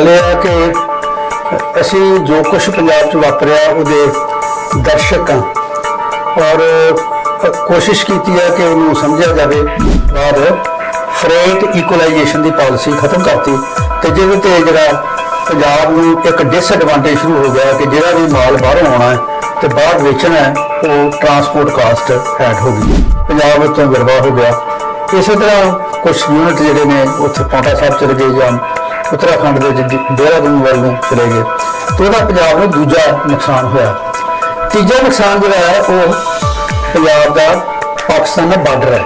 ਗੱਲ ਇਹ ਹੈ ਕਿ ਅਸੀਂ ਜੋ ਕੁਝ ਪੰਜਾਬ 'ਚ ਵਾਪਰਿਆ ਉਹਦੇ ਦਰਸ਼ਕ ਹਾਂ ਔਰ ਕੋਸ਼ਿਸ਼ ਕੀਤੀ ਹੈ ਕਿ ਉਹਨੂੰ ਸਮਝਿਆ ਜਾਵੇ। ਔਰ ਫਰੇਟ ਇਕੁਲਾਈਜੇਸ਼ਨ ਦੀ ਪਾਲਿਸੀ ਖਤਮ ਕਰਤੀ। ਤੇ ਜਿਹਦੇ ਤੇ ਜਿਹੜਾ ਪੰਜਾਬ ਨੂੰ ਇੱਕ ਡਿਸਐਡਵਾਂਟੇਜ ਸ਼ੁਰੂ ਹੋ ਗਿਆ ਕਿ ਜਿਹੜਾ ਵੀ ਮਾਲ ਬਾਹਰੋਂ ਆਉਣਾ ਹੈ ਤੇ ਬਾਹਰ ਵੇਚਣਾ ਹੈ, ਉਹ ਟਰਾਂਸਪੋਰਟ ਕਾਸਟ ਐਡ ਹੋ ਗਈ। ਪੰਜਾਬ ਵਿੱਚੋਂ ਵਿਰਵਾ ਹੋ ਗਿਆ। ਇਸੇ ਤਰ੍ਹਾਂ ਕੁਝ ਯੂਨਿਟ ਜਿਹੜੇ ਨੇ, ਉੱਥੇ ਪੌਂਟਾ ਸਾਹਿਬ ਚਲੇ ਗਏ ਜਾਂ ਉੱਤਰਾਖੰਡ ਦੇ ਵਿੱਚ ਦੇਹਰਾਦੂਨ ਵੱਲ ਨੂੰ ਚਲੇ ਗਏ। ਤੇ ਉਹਦਾ ਪੰਜਾਬ ਨੂੰ ਦੂਜਾ ਨੁਕਸਾਨ ਹੋਇਆ। ਤੀਜਾ ਨੁਕਸਾਨ ਜਿਹੜਾ ਹੈ, ਉਹ ਪੰਜਾਬ ਦਾ ਪਾਕਿਸਤਾਨ ਨਾਲ ਬਾਰਡਰ ਹੈ।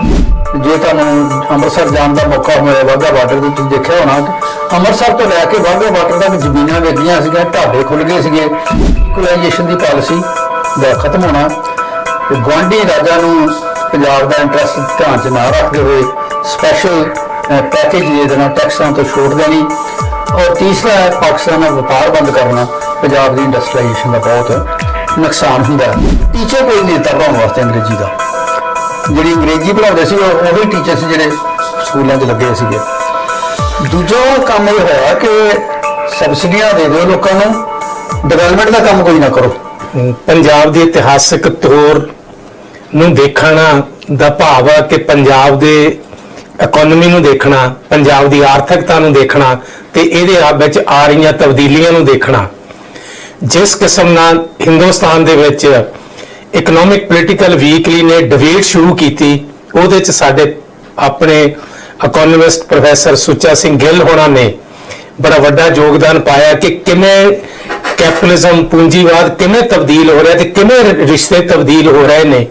ਜੇ ਤੁਹਾਨੂੰ ਅੰਮ੍ਰਿਤਸਰ ਜਾਣ ਦਾ ਮੌਕਾ ਹੋਇਆ, ਵਾਹਗਾ ਬਾਰਡਰ ਤੇ ਤੁਸੀਂ ਦੇਖਿਆ ਹੋਣਾ, ਅੰਮ੍ਰਿਤਸਰ ਤੋਂ ਲੈ ਕੇ ਵਾਹਗਾ ਬਾਰਡਰ ਤੱਕ ਜ਼ਮੀਨਾਂ ਵੇਚੀਆਂ ਸੀਗੀਆਂ, ਢਾਬੇ ਖੁੱਲ ਗਏ ਸੀਗੇ। ਇਕੁਲਾਈਜੇਸ਼ਨ ਦੀ ਪਾਲਿਸੀ ਦਾ ਖਤਮ ਹੋਣਾ, ਤੇ ਗੁਆਂਢੀ ਰਾਜਾਂ ਨੂੰ ਪੰਜਾਬ ਦਾ ਇੰਟਰਸਟ ਧਿਆਨ 'ਚ ਨਾ ਰੱਖਦੇ ਹੋਏ ਸਪੈਸ਼ਲ ਪੈਕੇਜ ਦੇ ਦੇਣਾ ਟੈਕਸਾਂ ਤੋਂ ਛੋਟ ਦੇਣੀ। ਔਰ ਤੀਸਰਾ ਹੈ, ਪਾਕਿਸਤਾਨ ਦਾ ਵਪਾਰ ਬੰਦ ਕਰਨਾ। ਪੰਜਾਬ ਦੀ ਇੰਡਸਟਰੀਲਾਈਜੇਸ਼ਨ ਦਾ ਬਹੁਤ ਨੁਕਸਾਨ ਹੁੰਦਾ ਹੈ। ਟੀਚਰ ਕੋਈ ਨੇਤਾ ਬਣਾਉਣ ਵਾਸਤੇ ਅੰਗਰੇਜ਼ੀ ਦਾ। ਜਿਹੜੀ ਅੰਗਰੇਜ਼ੀ ਪੜ੍ਹਾਉਂਦੇ ਸੀ, ਉਹ ਉਹੀ ਟੀਚਰ ਸੀ ਜਿਹੜੇ ਸਕੂਲਾਂ 'ਚ ਲੱਗੇ ਸੀਗੇ। ਦੂਜਾ ਕੰਮ ਇਹ ਹੋਇਆ ਕਿ ਸਬਸਿਡੀਆਂ ਦੇ ਦਿਓ ਲੋਕਾਂ ਨੂੰ। ਡਿਵੈਲਪਮੈਂਟ ਦਾ ਕੰਮ ਕੋਈ ਨਾ ਕਰੋ। ਪੰਜਾਬ ਦੀ ਇਤਿਹਾਸਕ ਤੌਰ ਨੂੰ ਦੇਖਣਾ ਦਾ ਭਾਵ ਆ ਕਿ ਪੰਜਾਬ ਦੇ ਇਕਨੋਮੀ ਨੂੰ ਦੇਖਣਾ, ਪੰਜਾਬ ਦੀ ਆਰਥਿਕਤਾ ਨੂੰ ਦੇਖਣਾ ਤੇ ਇਹਦੇ ਆ ਵਿੱਚ ਆ ਰਹੀਆਂ ਤਬਦੀਲੀਆਂ ਨੂੰ ਦੇਖਣਾ। ਜਿਸ ਕਿਸਮ ਨਾਲ ਹਿੰਦੁਸਤਾਨ ਦੇ ਵਿੱਚ ਇਕਨੋਮਿਕ ਪੋਲੀਟੀਕਲ ਵੀਕਲੀ ਨੇ ਡਿਬੇਟ ਸ਼ੁਰੂ ਕੀਤੀ, ਉਹਦੇ ਚ ਸਾਡੇ ਆਪਣੇ ਇਕਨੋਮਿਸਟ ਪ੍ਰੋਫੈਸਰ ਸੁੱਚਾ ਸਿੰਘ ਗਿੱਲ ਹੋਣਾ ਨੇ ਬੜਾ ਵੱਡਾ ਯੋਗਦਾਨ ਪਾਇਆ ਕਿ ਕਿਵੇਂ ਕੈਪੀਟਲਿਜ਼ਮ ਪੂੰਜੀਵਾਦ ਕਿਵੇਂ ਤਬਦੀਲ ਹੋ ਰਿਹਾ ਤੇ ਕਿਵੇਂ ਰਿਸ਼ਤੇ ਤਬਦੀਲ ਹੋ ਰਹੇ ਨੇ।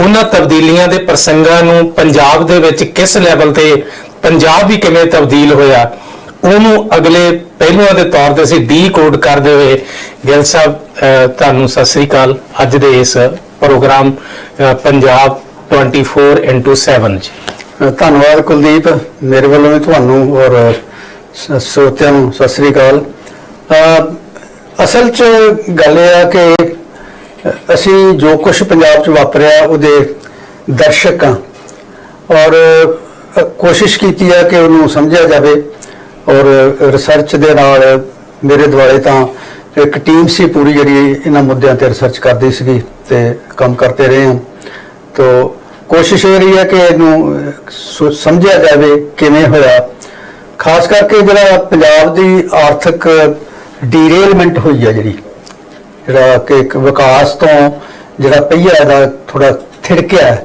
ਉਹਨਾਂ ਤਬਦੀਲੀਆਂ ਦੇ ਪ੍ਰਸੰਗਾਂ ਨੂੰ ਪੰਜਾਬ ਦੇ ਵਿੱਚ ਕਿਸ ਲੈਵਲ ਤੇ ਪੰਜਾਬ ਵੀ ਕਿਵੇਂ ਤਬਦੀਲ ਹੋਇਆ ਉਹਨੂੰ ਅਗਲੇ ਪਹਿਲੂਆਂ ਦੇ ਤੌਰ ਤੇ ਅਸੀਂ ਡੀਕੋਡ ਕਰਦੇ ਹੋਏ ਗਿੱਲ ਸਾਹਿਬ ਤੁਹਾਨੂੰ ਸਤਿ ਸ੍ਰੀ ਅਕਾਲ। ਅੱਜ ਦੇ ਇਸ ਪ੍ਰੋਗਰਾਮ ਅਹ, ਪੰਜਾਬ 24/7 ਜੀ। ਅ, ਧੰਨਵਾਦ ਕੁਲਦੀਪ। ਮੇਰੇ ਵੱਲੋਂ ਵੀ ਤੁਹਾਨੂੰ ਔਰ ਸਰੋਤਿਆਂ ਨੂੰ ਸਤਿ ਸ੍ਰੀ ਅਕਾਲ। ਅਸਲ 'ਚ ਗੱਲ ਇਹ ਆ ਕਿ ਅਸੀਂ ਜੋ ਕੁਝ ਪੰਜਾਬ 'ਚ ਵਾਪਰਿਆ ਉਹਦੇ ਦਰਸ਼ਕ ਹਾਂ। ਔਰ ਕੋਸ਼ਿਸ਼ ਕੀਤੀ ਹੈ ਕਿ ਉਹਨੂੰ ਸਮਝਿਆ ਜਾਵੇ। ਔਰ ਰਿਸਰਚ ਦੇ ਨਾਲ ਮੇਰੇ ਦੁਆਲੇ ਤਾਂ ਇੱਕ ਟੀਮ ਸੀ ਪੂਰੀ ਜਿਹੜੀ ਇਹਨਾਂ ਮੁੱਦਿਆਂ ਤੇ ਰਿਸਰਚ ਕਰਦੀ ਸੀਗੀ ਤੇ ਕੰਮ ਕਰਦੇ ਰਹੇ ਹਾਂ। ਤੋ ਕੋਸ਼ਿਸ਼ ਇਹ ਰਹੀ ਹੈ ਕਿ ਇਹਨੂੰ ਅਹ, ਸਮਝਿਆ ਜਾਵੇ ਕਿਵੇਂ ਹੋਇਆ। ਖਾਸ ਕਰਕੇ ਜਿਹੜਾ ਪੰਜਾਬ ਦੀ ਆਰਥਿਕ ਡੀਰੇਲਮੈਂਟ ਹੋਈ ਹੈ ਜਿਹੜੀ। ਜਿਹੜਾ ਕਿ ਇੱਕ ਵਿਕਾਸ ਤੋਂ ਜਿਹੜਾ ਪਹੀਆ ਦਾ ਥੋੜਾ ਥਿੜਕਿਆ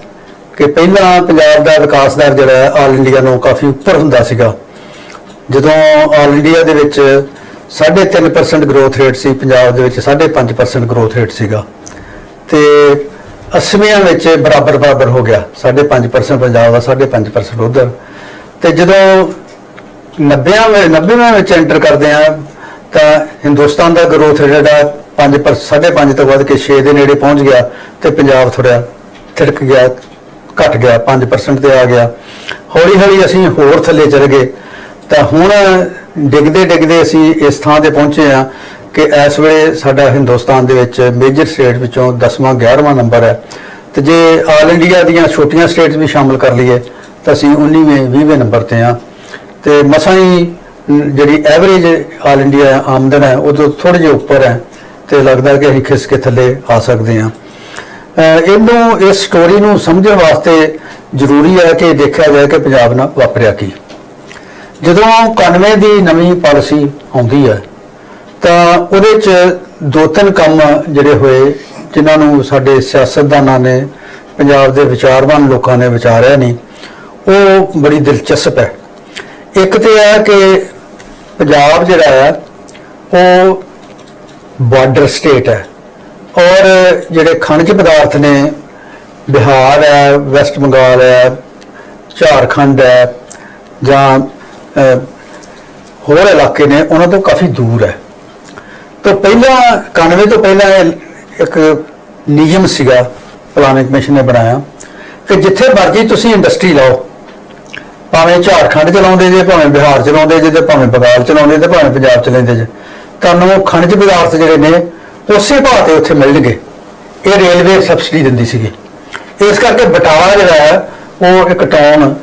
ਕਿ ਪਹਿਲਾਂ ਪੰਜਾਬ ਦਾ ਵਿਕਾਸ ਦਰ ਜਿਹੜਾ ਆਲ ਇੰਡੀਆ ਨੂੰ ਕਾਫੀ ਉੱਪਰ ਹੁੰਦਾ ਸੀਗਾ। ਜਦੋਂ ਆਲ ਇੰਡੀਆ ਦੇ ਵਿੱਚ 3.5% ਗਰੋਥ ਰੇਟ ਸੀ, ਪੰਜਾਬ ਦੇ ਵਿੱਚ 5.5% ਗਰੋਥ ਰੇਟ ਸੀਗਾ। ਤੇ 80ਵਿਆਂ ਵਿੱਚ ਬਰਾਬਰ ਬਰਾਬਰ ਹੋ ਗਿਆ 5.5% ਪੰਜਾਬ ਦਾ 5.5% ਉਧਰ। ਤੇ ਜਦੋਂ 90ਵਿਆਂ ਵਿੱਚ 90ਵਿਆਂ ਵਿੱਚ ਐਂਟਰ ਕਰਦੇ ਆ ਤਾਂ ਹਿੰਦੁਸਤਾਨ ਦਾ ਗਰੋਥ ਰੇਟ ਜਿਹੜਾ 5 5.5 ਤੋਂ ਵੱਧ ਕੇ 6 ਦੇ ਨੇੜੇ ਪਹੁੰਚ ਗਿਆ ਤੇ ਪੰਜਾਬ ਥੋੜਾ ਥਿੜਕ ਗਿਆ, ਘਟ ਗਿਆ 5% ਤੇ ਆ ਗਿਆ। ਹੌਲੀ ਹੌਲੀ ਅਸੀਂ ਹੋਰ ਥੱਲੇ ਚਲੇ ਗਏ। ਤਾਂ ਹੁਣ ਡਿੱਗਦੇ ਡਿੱਗਦੇ ਅਸੀਂ ਇਸ ਥਾਂ ਤੇ ਪਹੁੰਚੇ ਆ ਕਿ ਇਸ ਵੇਲੇ ਸਾਡਾ ਹਿੰਦੁਸਤਾਨ ਦੇ ਵਿੱਚ ਮੇਜਰ ਸਟੇਟ ਵਿੱਚੋਂ 10ਵਾਂ 11ਵਾਂ ਨੰਬਰ ਹੈ। ਤੇ ਜੇ ਆਲ ਇੰਡੀਆ ਦੀਆਂ ਛੋਟੀਆਂ ਸਟੇਟਸ ਵੀ ਸ਼ਾਮਲ ਕਰ ਲਈਏ, ਤਾਂ ਅਸੀਂ 19ਵੇਂ 20ਵੇਂ ਨੰਬਰ ਤੇ ਆ ਤੇ ਮਸਾਂ ਹੀ ਜਿਹੜੀ ਐਵਰੇਜ ਆਲ ਇੰਡੀਆ ਆਮਦਨ ਹੈ ਉਹ ਤੋਂ ਥੋੜੇ ਜਿਹਾ ਉੱਪਰ ਹੈ। ਤੇ ਲੱਗਦਾ ਕਿ ਅਸੀਂ ਖਿਸ ਕੇ ਥੱਲੇ ਆ ਸਕਦੇ ਹਾਂ। ਇਹਨੂੰ, ਇਸ ਸਟੋਰੀ ਨੂੰ ਸਮਝਣ ਵਾਸਤੇ ਜ਼ਰੂਰੀ ਹੈ ਕਿ ਦੇਖਿਆ ਜਾਏ ਕਿ ਪੰਜਾਬ ਨਾਲ ਵਾਪਰਿਆ ਕੀ। ਜਦੋਂ 91 ਦੀ ਨਵੀਂ ਪਾਲਿਸੀ ਆਉਂਦੀ ਹੈ, ਤਾਂ ਉਹਦੇ ਚ ਦੋ ਤਿੰਨ ਕੰਮ ਜਿਹੜੇ ਹੋਏ, ਜਿਨ੍ਹਾਂ ਨੂੰ ਸਾਡੇ ਸਿਆਸਤਦਾਨਾਂ ਨੇ, ਪੰਜਾਬ ਦੇ ਵਿਚਾਰਵਾਨ ਲੋਕਾਂ ਨੇ ਵਿਚਾਰਿਆ ਨਹੀਂ, ਉਹ ਬੜੀ ਦਿਲਚਸਪ ਹੈ। ਇੱਕ ਤੇ ਹੈ ਕਿ ਪੰਜਾਬ ਜਿਹੜਾ ਹੈ, ਉਹ ਬਾਰਡਰ ਸਟੇਟ ਹੈ। ਔਰ ਜਿਹੜੇ ਖਣਿਜ ਪਦਾਰਥ ਨੇ, ਬਿਹਾਰ ਹੈ, ਵੈਸਟ ਬੰਗਾਲ ਹੈ, ਝਾਰਖੰਡ ਹੈ, ਜਾਂ ਹੋਰ ਇਲਾਕੇ ਨੇ, ਉਹਨਾਂ ਤੋਂ ਕਾਫੀ ਦੂਰ ਹੈ। ਤਾਂ ਪਹਿਲਾਂ 91 ਤੋਂ ਪਹਿਲਾਂ ਇਹ ਇੱਕ ਨਿਯਮ ਸੀਗਾ ਪਲਾਨਿੰਗ ਕਮਿਸ਼ਨ ਨੇ ਬਣਾਇਆ, ਕਿ ਜਿੱਥੇ ਮਰਜ਼ੀ ਤੁਸੀਂ ਇੰਡਸਟਰੀ ਲਾਓ, ਭਾਵੇਂ ਝਾਰਖੰਡ ਚਲਾਉਂਦੇ ਜੇ, ਭਾਵੇਂ ਬਿਹਾਰ ਚਲਾਉਂਦੇ ਜੇ, ਤੇ ਭਾਵੇਂ ਬੰਗਾਲ ਚਲਾਉਂਦੇ ਤੇ ਭਾਵੇਂ ਪੰਜਾਬ ਚਲਾਉਂਦੇ ਜੇ ਤੁਹਾਨੂੰ ਖਣਿਜ ਪਦਾਰਥ ਜਿਹੜੇ ਨੇ, ਉਸੇ ਭਾਅ ਤੇ ਉੱਥੇ ਮਿਲਣਗੇ। ਇਹ ਰੇਲਵੇ ਸਬਸਿਡੀ ਦਿੰਦੀ ਸੀਗੀ। ਇਸ ਕਰਕੇ ਬਟਾਲਾ ਜਿਹੜਾ ਹੈ, ਉਹ ਇੱਕ ਟਾਊਨ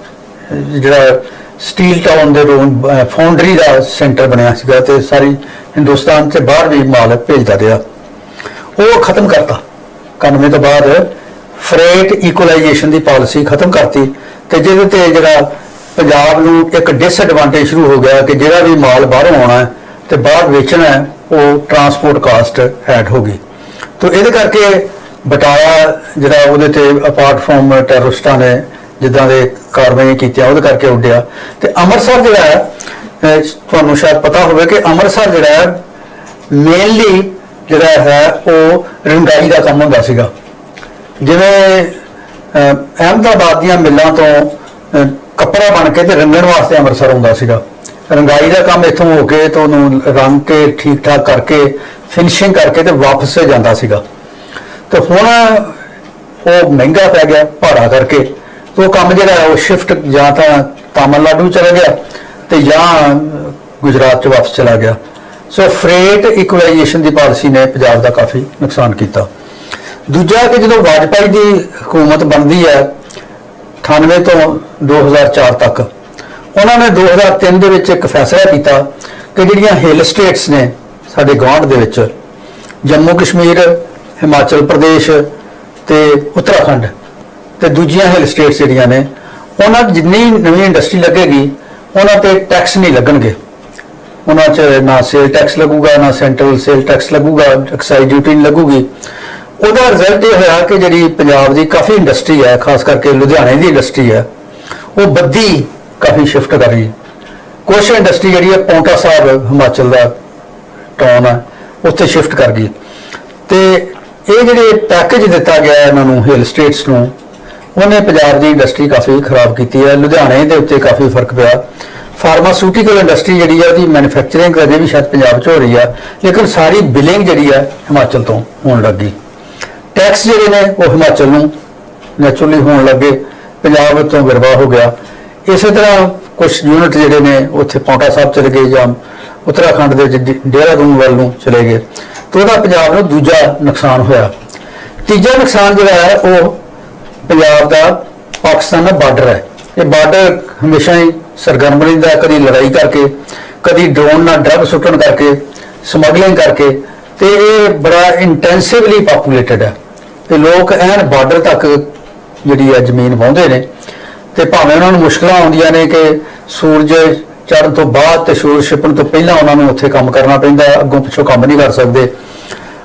ਜਿਹੜਾ ਸਟੀਲ ਟਾਊਨ ਦੇ ਰੂਮ ਫਾਊਂਡਰੀ ਦਾ ਸੈਂਟਰ ਬਣਿਆ ਸੀਗਾ ਤੇ ਸਾਰੀ ਹਿੰਦੁਸਤਾਨ ਤੇ ਬਾਹਰ ਵੀ ਮਾਲ ਭੇਜਦਾ ਰਿਹਾ। ਉਹ ਖਤਮ ਕਰਤਾ। 91 ਤੋਂ ਬਾਅਦ ਫਰੇਟ ਇਕੁਲਾਈਜੇਸ਼ਨ ਦੀ ਪਾਲਿਸੀ ਖਤਮ ਕਰਤੀ ਤੇ ਜਿਹਦੇ ਤੇ ਜਿਹੜਾ ਪੰਜਾਬ ਨੂੰ ਇੱਕ ਡਿਸਐਡਵਾਂਟੇਜ ਸ਼ੁਰੂ ਹੋ ਗਿਆ ਕਿ ਜਿਹੜਾ ਵੀ ਮਾਲ ਬਾਹਰੋਂ ਆਉਣਾ ਹੈ ਤੇ ਬਾਹਰ ਵੇਚਣਾ ਉਹ ਟਰਾਂਸਪੋਰਟ ਕਾਸਟ ਐਡ ਹੋ ਗਈ ਤੋ ਇਹਦੇ ਕਰਕੇ ਬਟਾਲਾ ਜਿਹੜਾ ਉਹਦੇ ਤੇ ਅਪਾਰਟ ਫਰਮ ਟੈਰਰਿਸਟਾਂ ਨੇ ਜਿੱਦਾਂ ਦੇ ਕਾਰਵਾਈਆਂ ਕੀਤੀਆਂ, ਉਹਦੇ ਕਰਕੇ ਉੱਡਿਆ। ਤੇ ਅੰਮ੍ਰਿਤਸਰ ਜਿਹੜਾ ਹੈ ਤੁਹਾਨੂੰ ਸ਼ਾਇਦ ਪਤਾ ਹੋਵੇ ਕਿ ਅੰਮ੍ਰਿਤਸਰ ਜਿਹੜਾ ਹੈ ਮੇਨਲੀ ਜਿਹੜਾ ਹੈ, ਉਹ ਰੰਗਾਈ ਦਾ ਕੰਮ ਹੁੰਦਾ ਸੀਗਾ। ਜਿਵੇਂ ਅਹਿਮਦਾਬਾਦ ਦੀਆਂ ਮਿੱਲਾਂ ਤੋਂ ਕੱਪੜਾ ਬਣ ਕੇ ਤੇ ਰੰਗਣ ਵਾਸਤੇ ਅੰਮ੍ਰਿਤਸਰ ਆਉਂਦਾ ਸੀਗਾ। ਰੰਗਾਈ ਦਾ ਕੰਮ ਇੱਥੋਂ ਹੋ ਕੇ ਤੇ ਉਹਨੂੰ ਰੰਗ ਕੇ ਠੀਕ ਠਾਕ ਕਰਕੇ ਫਿਨਿਸ਼ਿੰਗ ਕਰਕੇ ਤੇ ਵਾਪਸ ਜਾਂਦਾ ਸੀਗਾ। ਤੇ ਹੁਣ ਉਹ ਮਹਿੰਗਾ ਪੈ ਗਿਆ ਭਾੜਾ ਕਰਕੇ। ਤੇ ਉਹ ਕੰਮ ਜਿਹੜਾ ਉਹ ਸ਼ਿਫਟ ਜਾਂ ਤਾਂ ਤਾਮਿਲਨਾਡੂ ਚਲਾ ਗਿਆ ਤੇ ਜਾਂ ਗੁਜਰਾਤ ਚ ਵਾਪਸ ਚਲਾ ਗਿਆ। ਸੋ ਫਰੇਟ ਇਕੁਲਾਈਜੇਸ਼ਨ ਦੀ ਪਾਲਿਸੀ ਨੇ ਪੰਜਾਬ ਦਾ ਕਾਫੀ ਨੁਕਸਾਨ ਕੀਤਾ। ਦੂਜਾ ਕਿ ਜਦੋਂ ਵਾਜਪਾਈ ਦੀ ਹਕੂਮਤ ਬਣਦੀ ਹੈ 98 ਤੋਂ 2004 ਤੱਕ ਉਹਨਾਂ ਨੇ 2003 ਦੇ ਵਿੱਚ ਇੱਕ ਫੈਸਲਾ ਕੀਤਾ ਕਿ ਜਿਹੜੀਆਂ ਹਿੱਲ ਸਟੇਟਸ ਨੇ ਸਾਡੇ ਗਵਾਂਢ ਦੇ ਵਿੱਚ, ਜੰਮੂ ਕਸ਼ਮੀਰ, ਹਿਮਾਚਲ ਪ੍ਰਦੇਸ਼ ਤੇ ਉੱਤਰਾਖੰਡ ਤੇ ਦੂਜੀਆਂ ਹਿੱਲ ਸਟੇਟਸ ਜਿਹੜੀਆਂ ਨੇ, ਉਹਨਾਂ 'ਚ ਜਿੰਨੀ ਨਵੀਂ ਇੰਡਸਟਰੀ ਲੱਗੇਗੀ, ਉਹਨਾਂ ਤੇ ਟੈਕਸ ਨਹੀਂ ਲੱਗਣਗੇ। ਉਹਨਾਂ 'ਚ ਨਾ ਸੇਲ ਟੈਕਸ ਲੱਗੂਗਾ, ਨਾ ਸੈਂਟਰਲ ਸੇਲ ਟੈਕਸ ਲੱਗੂਗਾ, ਐਕਸਾਈਜ਼ ਡਿਊਟੀ ਨਹੀਂ ਲੱਗੂਗੀ। ਉਹਦਾ ਰਿਜ਼ਲਟ ਇਹ ਹੋਇਆ ਕਿ ਜਿਹੜੀ ਪੰਜਾਬ ਦੀ ਕਾਫੀ ਇੰਡਸਟਰੀ ਹੈ, ਖਾਸ ਕਰਕੇ ਲੁਧਿਆਣੇ ਦੀ ਇੰਡਸਟਰੀ ਹੈ, ਉਹ ਬੱਦੀ ਕਾਫੀ ਸ਼ਿਫਟ ਕਰ ਰਹੀ ਹੈ ਕੁਛ ਇੰਡਸਟਰੀ ਜਿਹੜੀ ਹੈ ਪੌਂਟਾ ਸਾਹਿਬ, ਹਿਮਾਚਲ ਦਾ ਟਾਊਨ ਹੈ ਉੱਥੇ ਸ਼ਿਫਟ ਕਰ ਗਈ। ਤੇ ਇਹ ਜਿਹੜੇ ਪੈਕੇਜ ਦਿੱਤਾ ਗਿਆ ਇਹਨਾਂ ਨੂੰ ਹਿਲ ਸਟੇਟਸ ਨੂੰ, ਉਹਨੇ ਪੰਜਾਬ ਦੀ ਇੰਡਸਟਰੀ ਕਾਫੀ ਖਰਾਬ ਕੀਤੀ ਹੈ। ਲੁਧਿਆਣੇ ਦੇ ਉੱਤੇ ਕਾਫੀ ਫ਼ਰਕ ਪਿਆ। ਫਾਰਮਾਸਿਊਟੀਕਲ ਇੰਡਸਟਰੀ ਜਿਹੜੀ ਹੈ ਉਹਦੀ ਮੈਨੂਫੈਕਚਰਿੰਗ ਅਜੇ ਵੀ ਸ਼ਾਇਦ ਪੰਜਾਬ 'ਚ ਹੋ ਰਹੀ ਆ, ਲੇਕਿਨ ਸਾਰੀ ਬਿਲਿੰਗ ਜਿਹੜੀ ਹੈ ਹਿਮਾਚਲ ਤੋਂ ਹੋਣ ਲੱਗੀ ਟੈਕਸ ਜਿਹੜੇ ਨੇ, ਉਹ ਹਿਮਾਚਲ ਨੂੰ ਨੈਚੁਰਲੀ ਹੋਣ ਲੱਗੇ ਪੰਜਾਬ ਤੋਂ ਵਿਰਵਾ ਹੋ ਗਿਆ। ਇਸੇ ਤਰ੍ਹਾਂ ਕੁਝ ਯੂਨਿਟ ਜਿਹੜੇ ਨੇ, ਉੱਥੇ ਪੌਂਟਾ ਸਾਹਿਬ ਚਲੇ ਗਏ ਜਾਂ ਉੱਤਰਾਖੰਡ ਦੇ ਵਿੱਚ ਡੇ- ਵੱਲ ਨੂੰ ਚਲੇ ਗਏ। ਤੇ ਉਹਦਾ ਪੰਜਾਬ ਨੂੰ ਦੂਜਾ ਨੁਕਸਾਨ ਹੋਇਆ। ਤੀਜਾ ਨੁਕਸਾਨ ਜਿਹੜਾ ਹੈ, ਉਹ ਪੰਜਾਬ ਦਾ ਪਾਕਿਸਤਾਨ ਦਾ ਬਾਰਡਰ ਹੈ। ਇਹ ਬਾਰਡਰ ਹਮੇਸ਼ਾ ਹੀ ਸਰਗਰਮ ਰਹਿੰਦਾ ਕਦੀ ਲੜਾਈ ਕਰਕੇ, ਕਦੀ ਡਰੋਨ ਨਾਲ ਡਰਗ ਸੁੱਟਣ ਕਰਕੇ ਸਮਗਲਿੰਗ ਕਰਕੇ, ਤੇ ਇਹ ਬੜਾ ਇੰਟੈਂਸਿਵਲੀ ਪੋਪੂਲੇਟਡ ਹੈ। ਤੇ ਲੋਕ ਐਨ ਬਾਰਡਰ ਤੱਕ ਜਿਹੜੀ ਹੈ ਜ਼ਮੀਨ ਵਾਉਂਦੇ ਨੇ। ਤੇ ਭਾਵੇਂ ਉਹਨਾਂ ਨੂੰ ਮੁਸ਼ਕਲਾਂ ਆਉਂਦੀਆਂ ਨੇ ਕਿ ਸੂਰਜ ਚੜ੍ਹਨ ਤੋਂ ਬਾਅਦ ਤੇ ਸੂਰਜ ਛਿਪਣ ਤੋਂ ਪਹਿਲਾਂ ਉਹਨਾਂ ਨੂੰ ਉੱਥੇ ਕੰਮ ਕਰਨਾ ਪੈਂਦਾ, ਅੱਗੋਂ ਪਿੱਛੋਂ ਕੰਮ ਨਹੀਂ ਕਰ ਸਕਦੇ।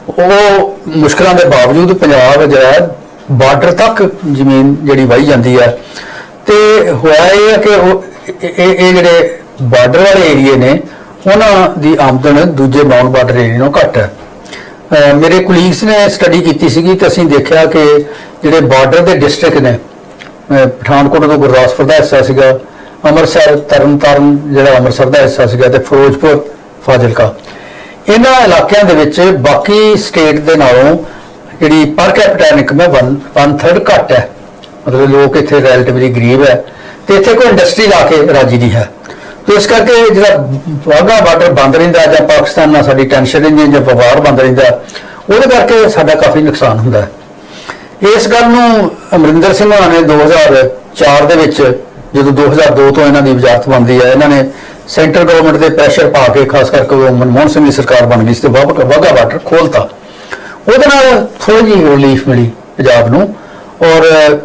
ਉਹ ਮੁਸ਼ਕਲਾਂ ਦੇ ਬਾਵਜੂਦ ਪੰਜਾਬ ਜਿਹੜਾ ਹੈ, ਬਾਰਡਰ ਤੱਕ ਜ਼ਮੀਨ ਜਿਹੜੀ ਵਾਹੀ ਜਾਂਦੀ ਹੈ। ਤੇ ਹੋਇਆ ਇਹ ਹੈ ਕਿ ਉਹ ਇਹ ਇਹ- ਇਹ ਜਿਹੜੇ ਬਾਰਡਰ ਵਾਲੇ ਏਰੀਏ ਨੇ, ਉਹਨਾਂ ਦੀ ਆਮਦਨ ਦੂਜੇ ਨਾਨ ਬਾਰਡਰ ਏਰੀਏ ਨਾਲੋਂ ਘੱਟ ਹੈ। ਮੇਰੇ ਕੁਲੀਗਸ ਨੇ ਸਟੱਡੀ ਕੀਤੀ ਸੀਗੀ ਤੇ ਅਸੀਂ ਦੇਖਿਆ ਕਿ ਜਿਹੜੇ ਬਾਰਡਰ ਦੇ ਡਿਸਟ੍ਰਿਕਟ ਨੇ ਪਠਾਨਕੋਟ ਤੋਂ ਗੁਰਦਾਸਪੁਰ ਦਾ ਹਿੱਸਾ ਸੀਗਾ, ਅੰਮ੍ਰਿਤਸਰ, ਤਰਨਤਾਰਨ ਜਿਹੜਾ ਅੰਮ੍ਰਿਤਸਰ ਦਾ ਹਿੱਸਾ ਸੀਗਾ ਤੇ ਫਿਰੋਜ਼ਪੁਰ, ਫਾਜ਼ਿਲਕਾ। ਇਹਨਾਂ ਇਲਾਕਿਆਂ ਦੇ ਵਿੱਚ ਬਾਕੀ ਸਟੇਟ ਦੇ ਨਾਲੋਂ ਜਿਹੜੀ ਪਰ ਕੈਪੀਟਾ ਇਨਕਮ ਹੈ 1/3 ਘੱਟ ਹੈ। ਮਤਲਬ ਲੋਕ ਇੱਥੇ ਰਿਲੇਟਿਵਲੀ ਗਰੀਬ ਹੈ ਤੇ ਇੱਥੇ ਕੋਈ ਇੰਡਸਟਰੀ ਲਾ ਕੇ ਰਾਜੀ ਨਹੀਂ ਹੈ। ਤੇ ਇਸ ਕਰਕੇ ਜਿਹੜਾ ਵਾਗਾ ਬਾਰਡਰ ਬੰਦ ਰਹਿੰਦਾ ਜਾਂ ਪਾਕਿਸਤਾਨ ਨਾਲ ਸਾਡੀ ਟੈਨਸ਼ਨ ਰਹਿੰਦੀ ਜਾਂ ਵਪਾਰ ਬੰਦ ਰਹਿੰਦਾ, ਉਹਦੇ ਕਰਕੇ ਸਾਡਾ ਕਾਫੀ ਨੁਕਸਾਨ ਹੁੰਦਾ ਹੈ। ਇਸ ਗੱਲ ਨੂੰ ਅਮਰਿੰਦਰ ਸਿੰਘ ਹੋਣਾ ਨੇ 2004 ਦੇ ਵਿੱਚ, ਜਦੋਂ 2002 ਤੋਂ ਇਹਨਾਂ ਦੀ ਵਜ਼ਾਰਤ ਬਣਦੀ ਹੈ, ਇਹਨਾਂ ਨੇ ਸੈਂਟਰ ਗਵਰਨਮੈਂਟ ਦੇ ਪ੍ਰੈਸ਼ਰ ਪਾ ਕੇ, ਖਾਸ ਕਰਕੇ ਉਹ ਮਨਮੋਹਨ ਸਿੰਘ ਦੀ ਸਰਕਾਰ ਬਣ ਗਈ ਸੀ ਤੇ ਵਾਹਗਾ ਵਾਹਗਾ ਬਾਰਡਰ ਖੋਲਤਾ। ਉਹਦੇ ਨਾਲ ਥੋੜੀ ਜਿਹੀ ਰਿਲੀਫ ਮਿਲੀ ਪੰਜਾਬ ਨੂੰ ਔਰ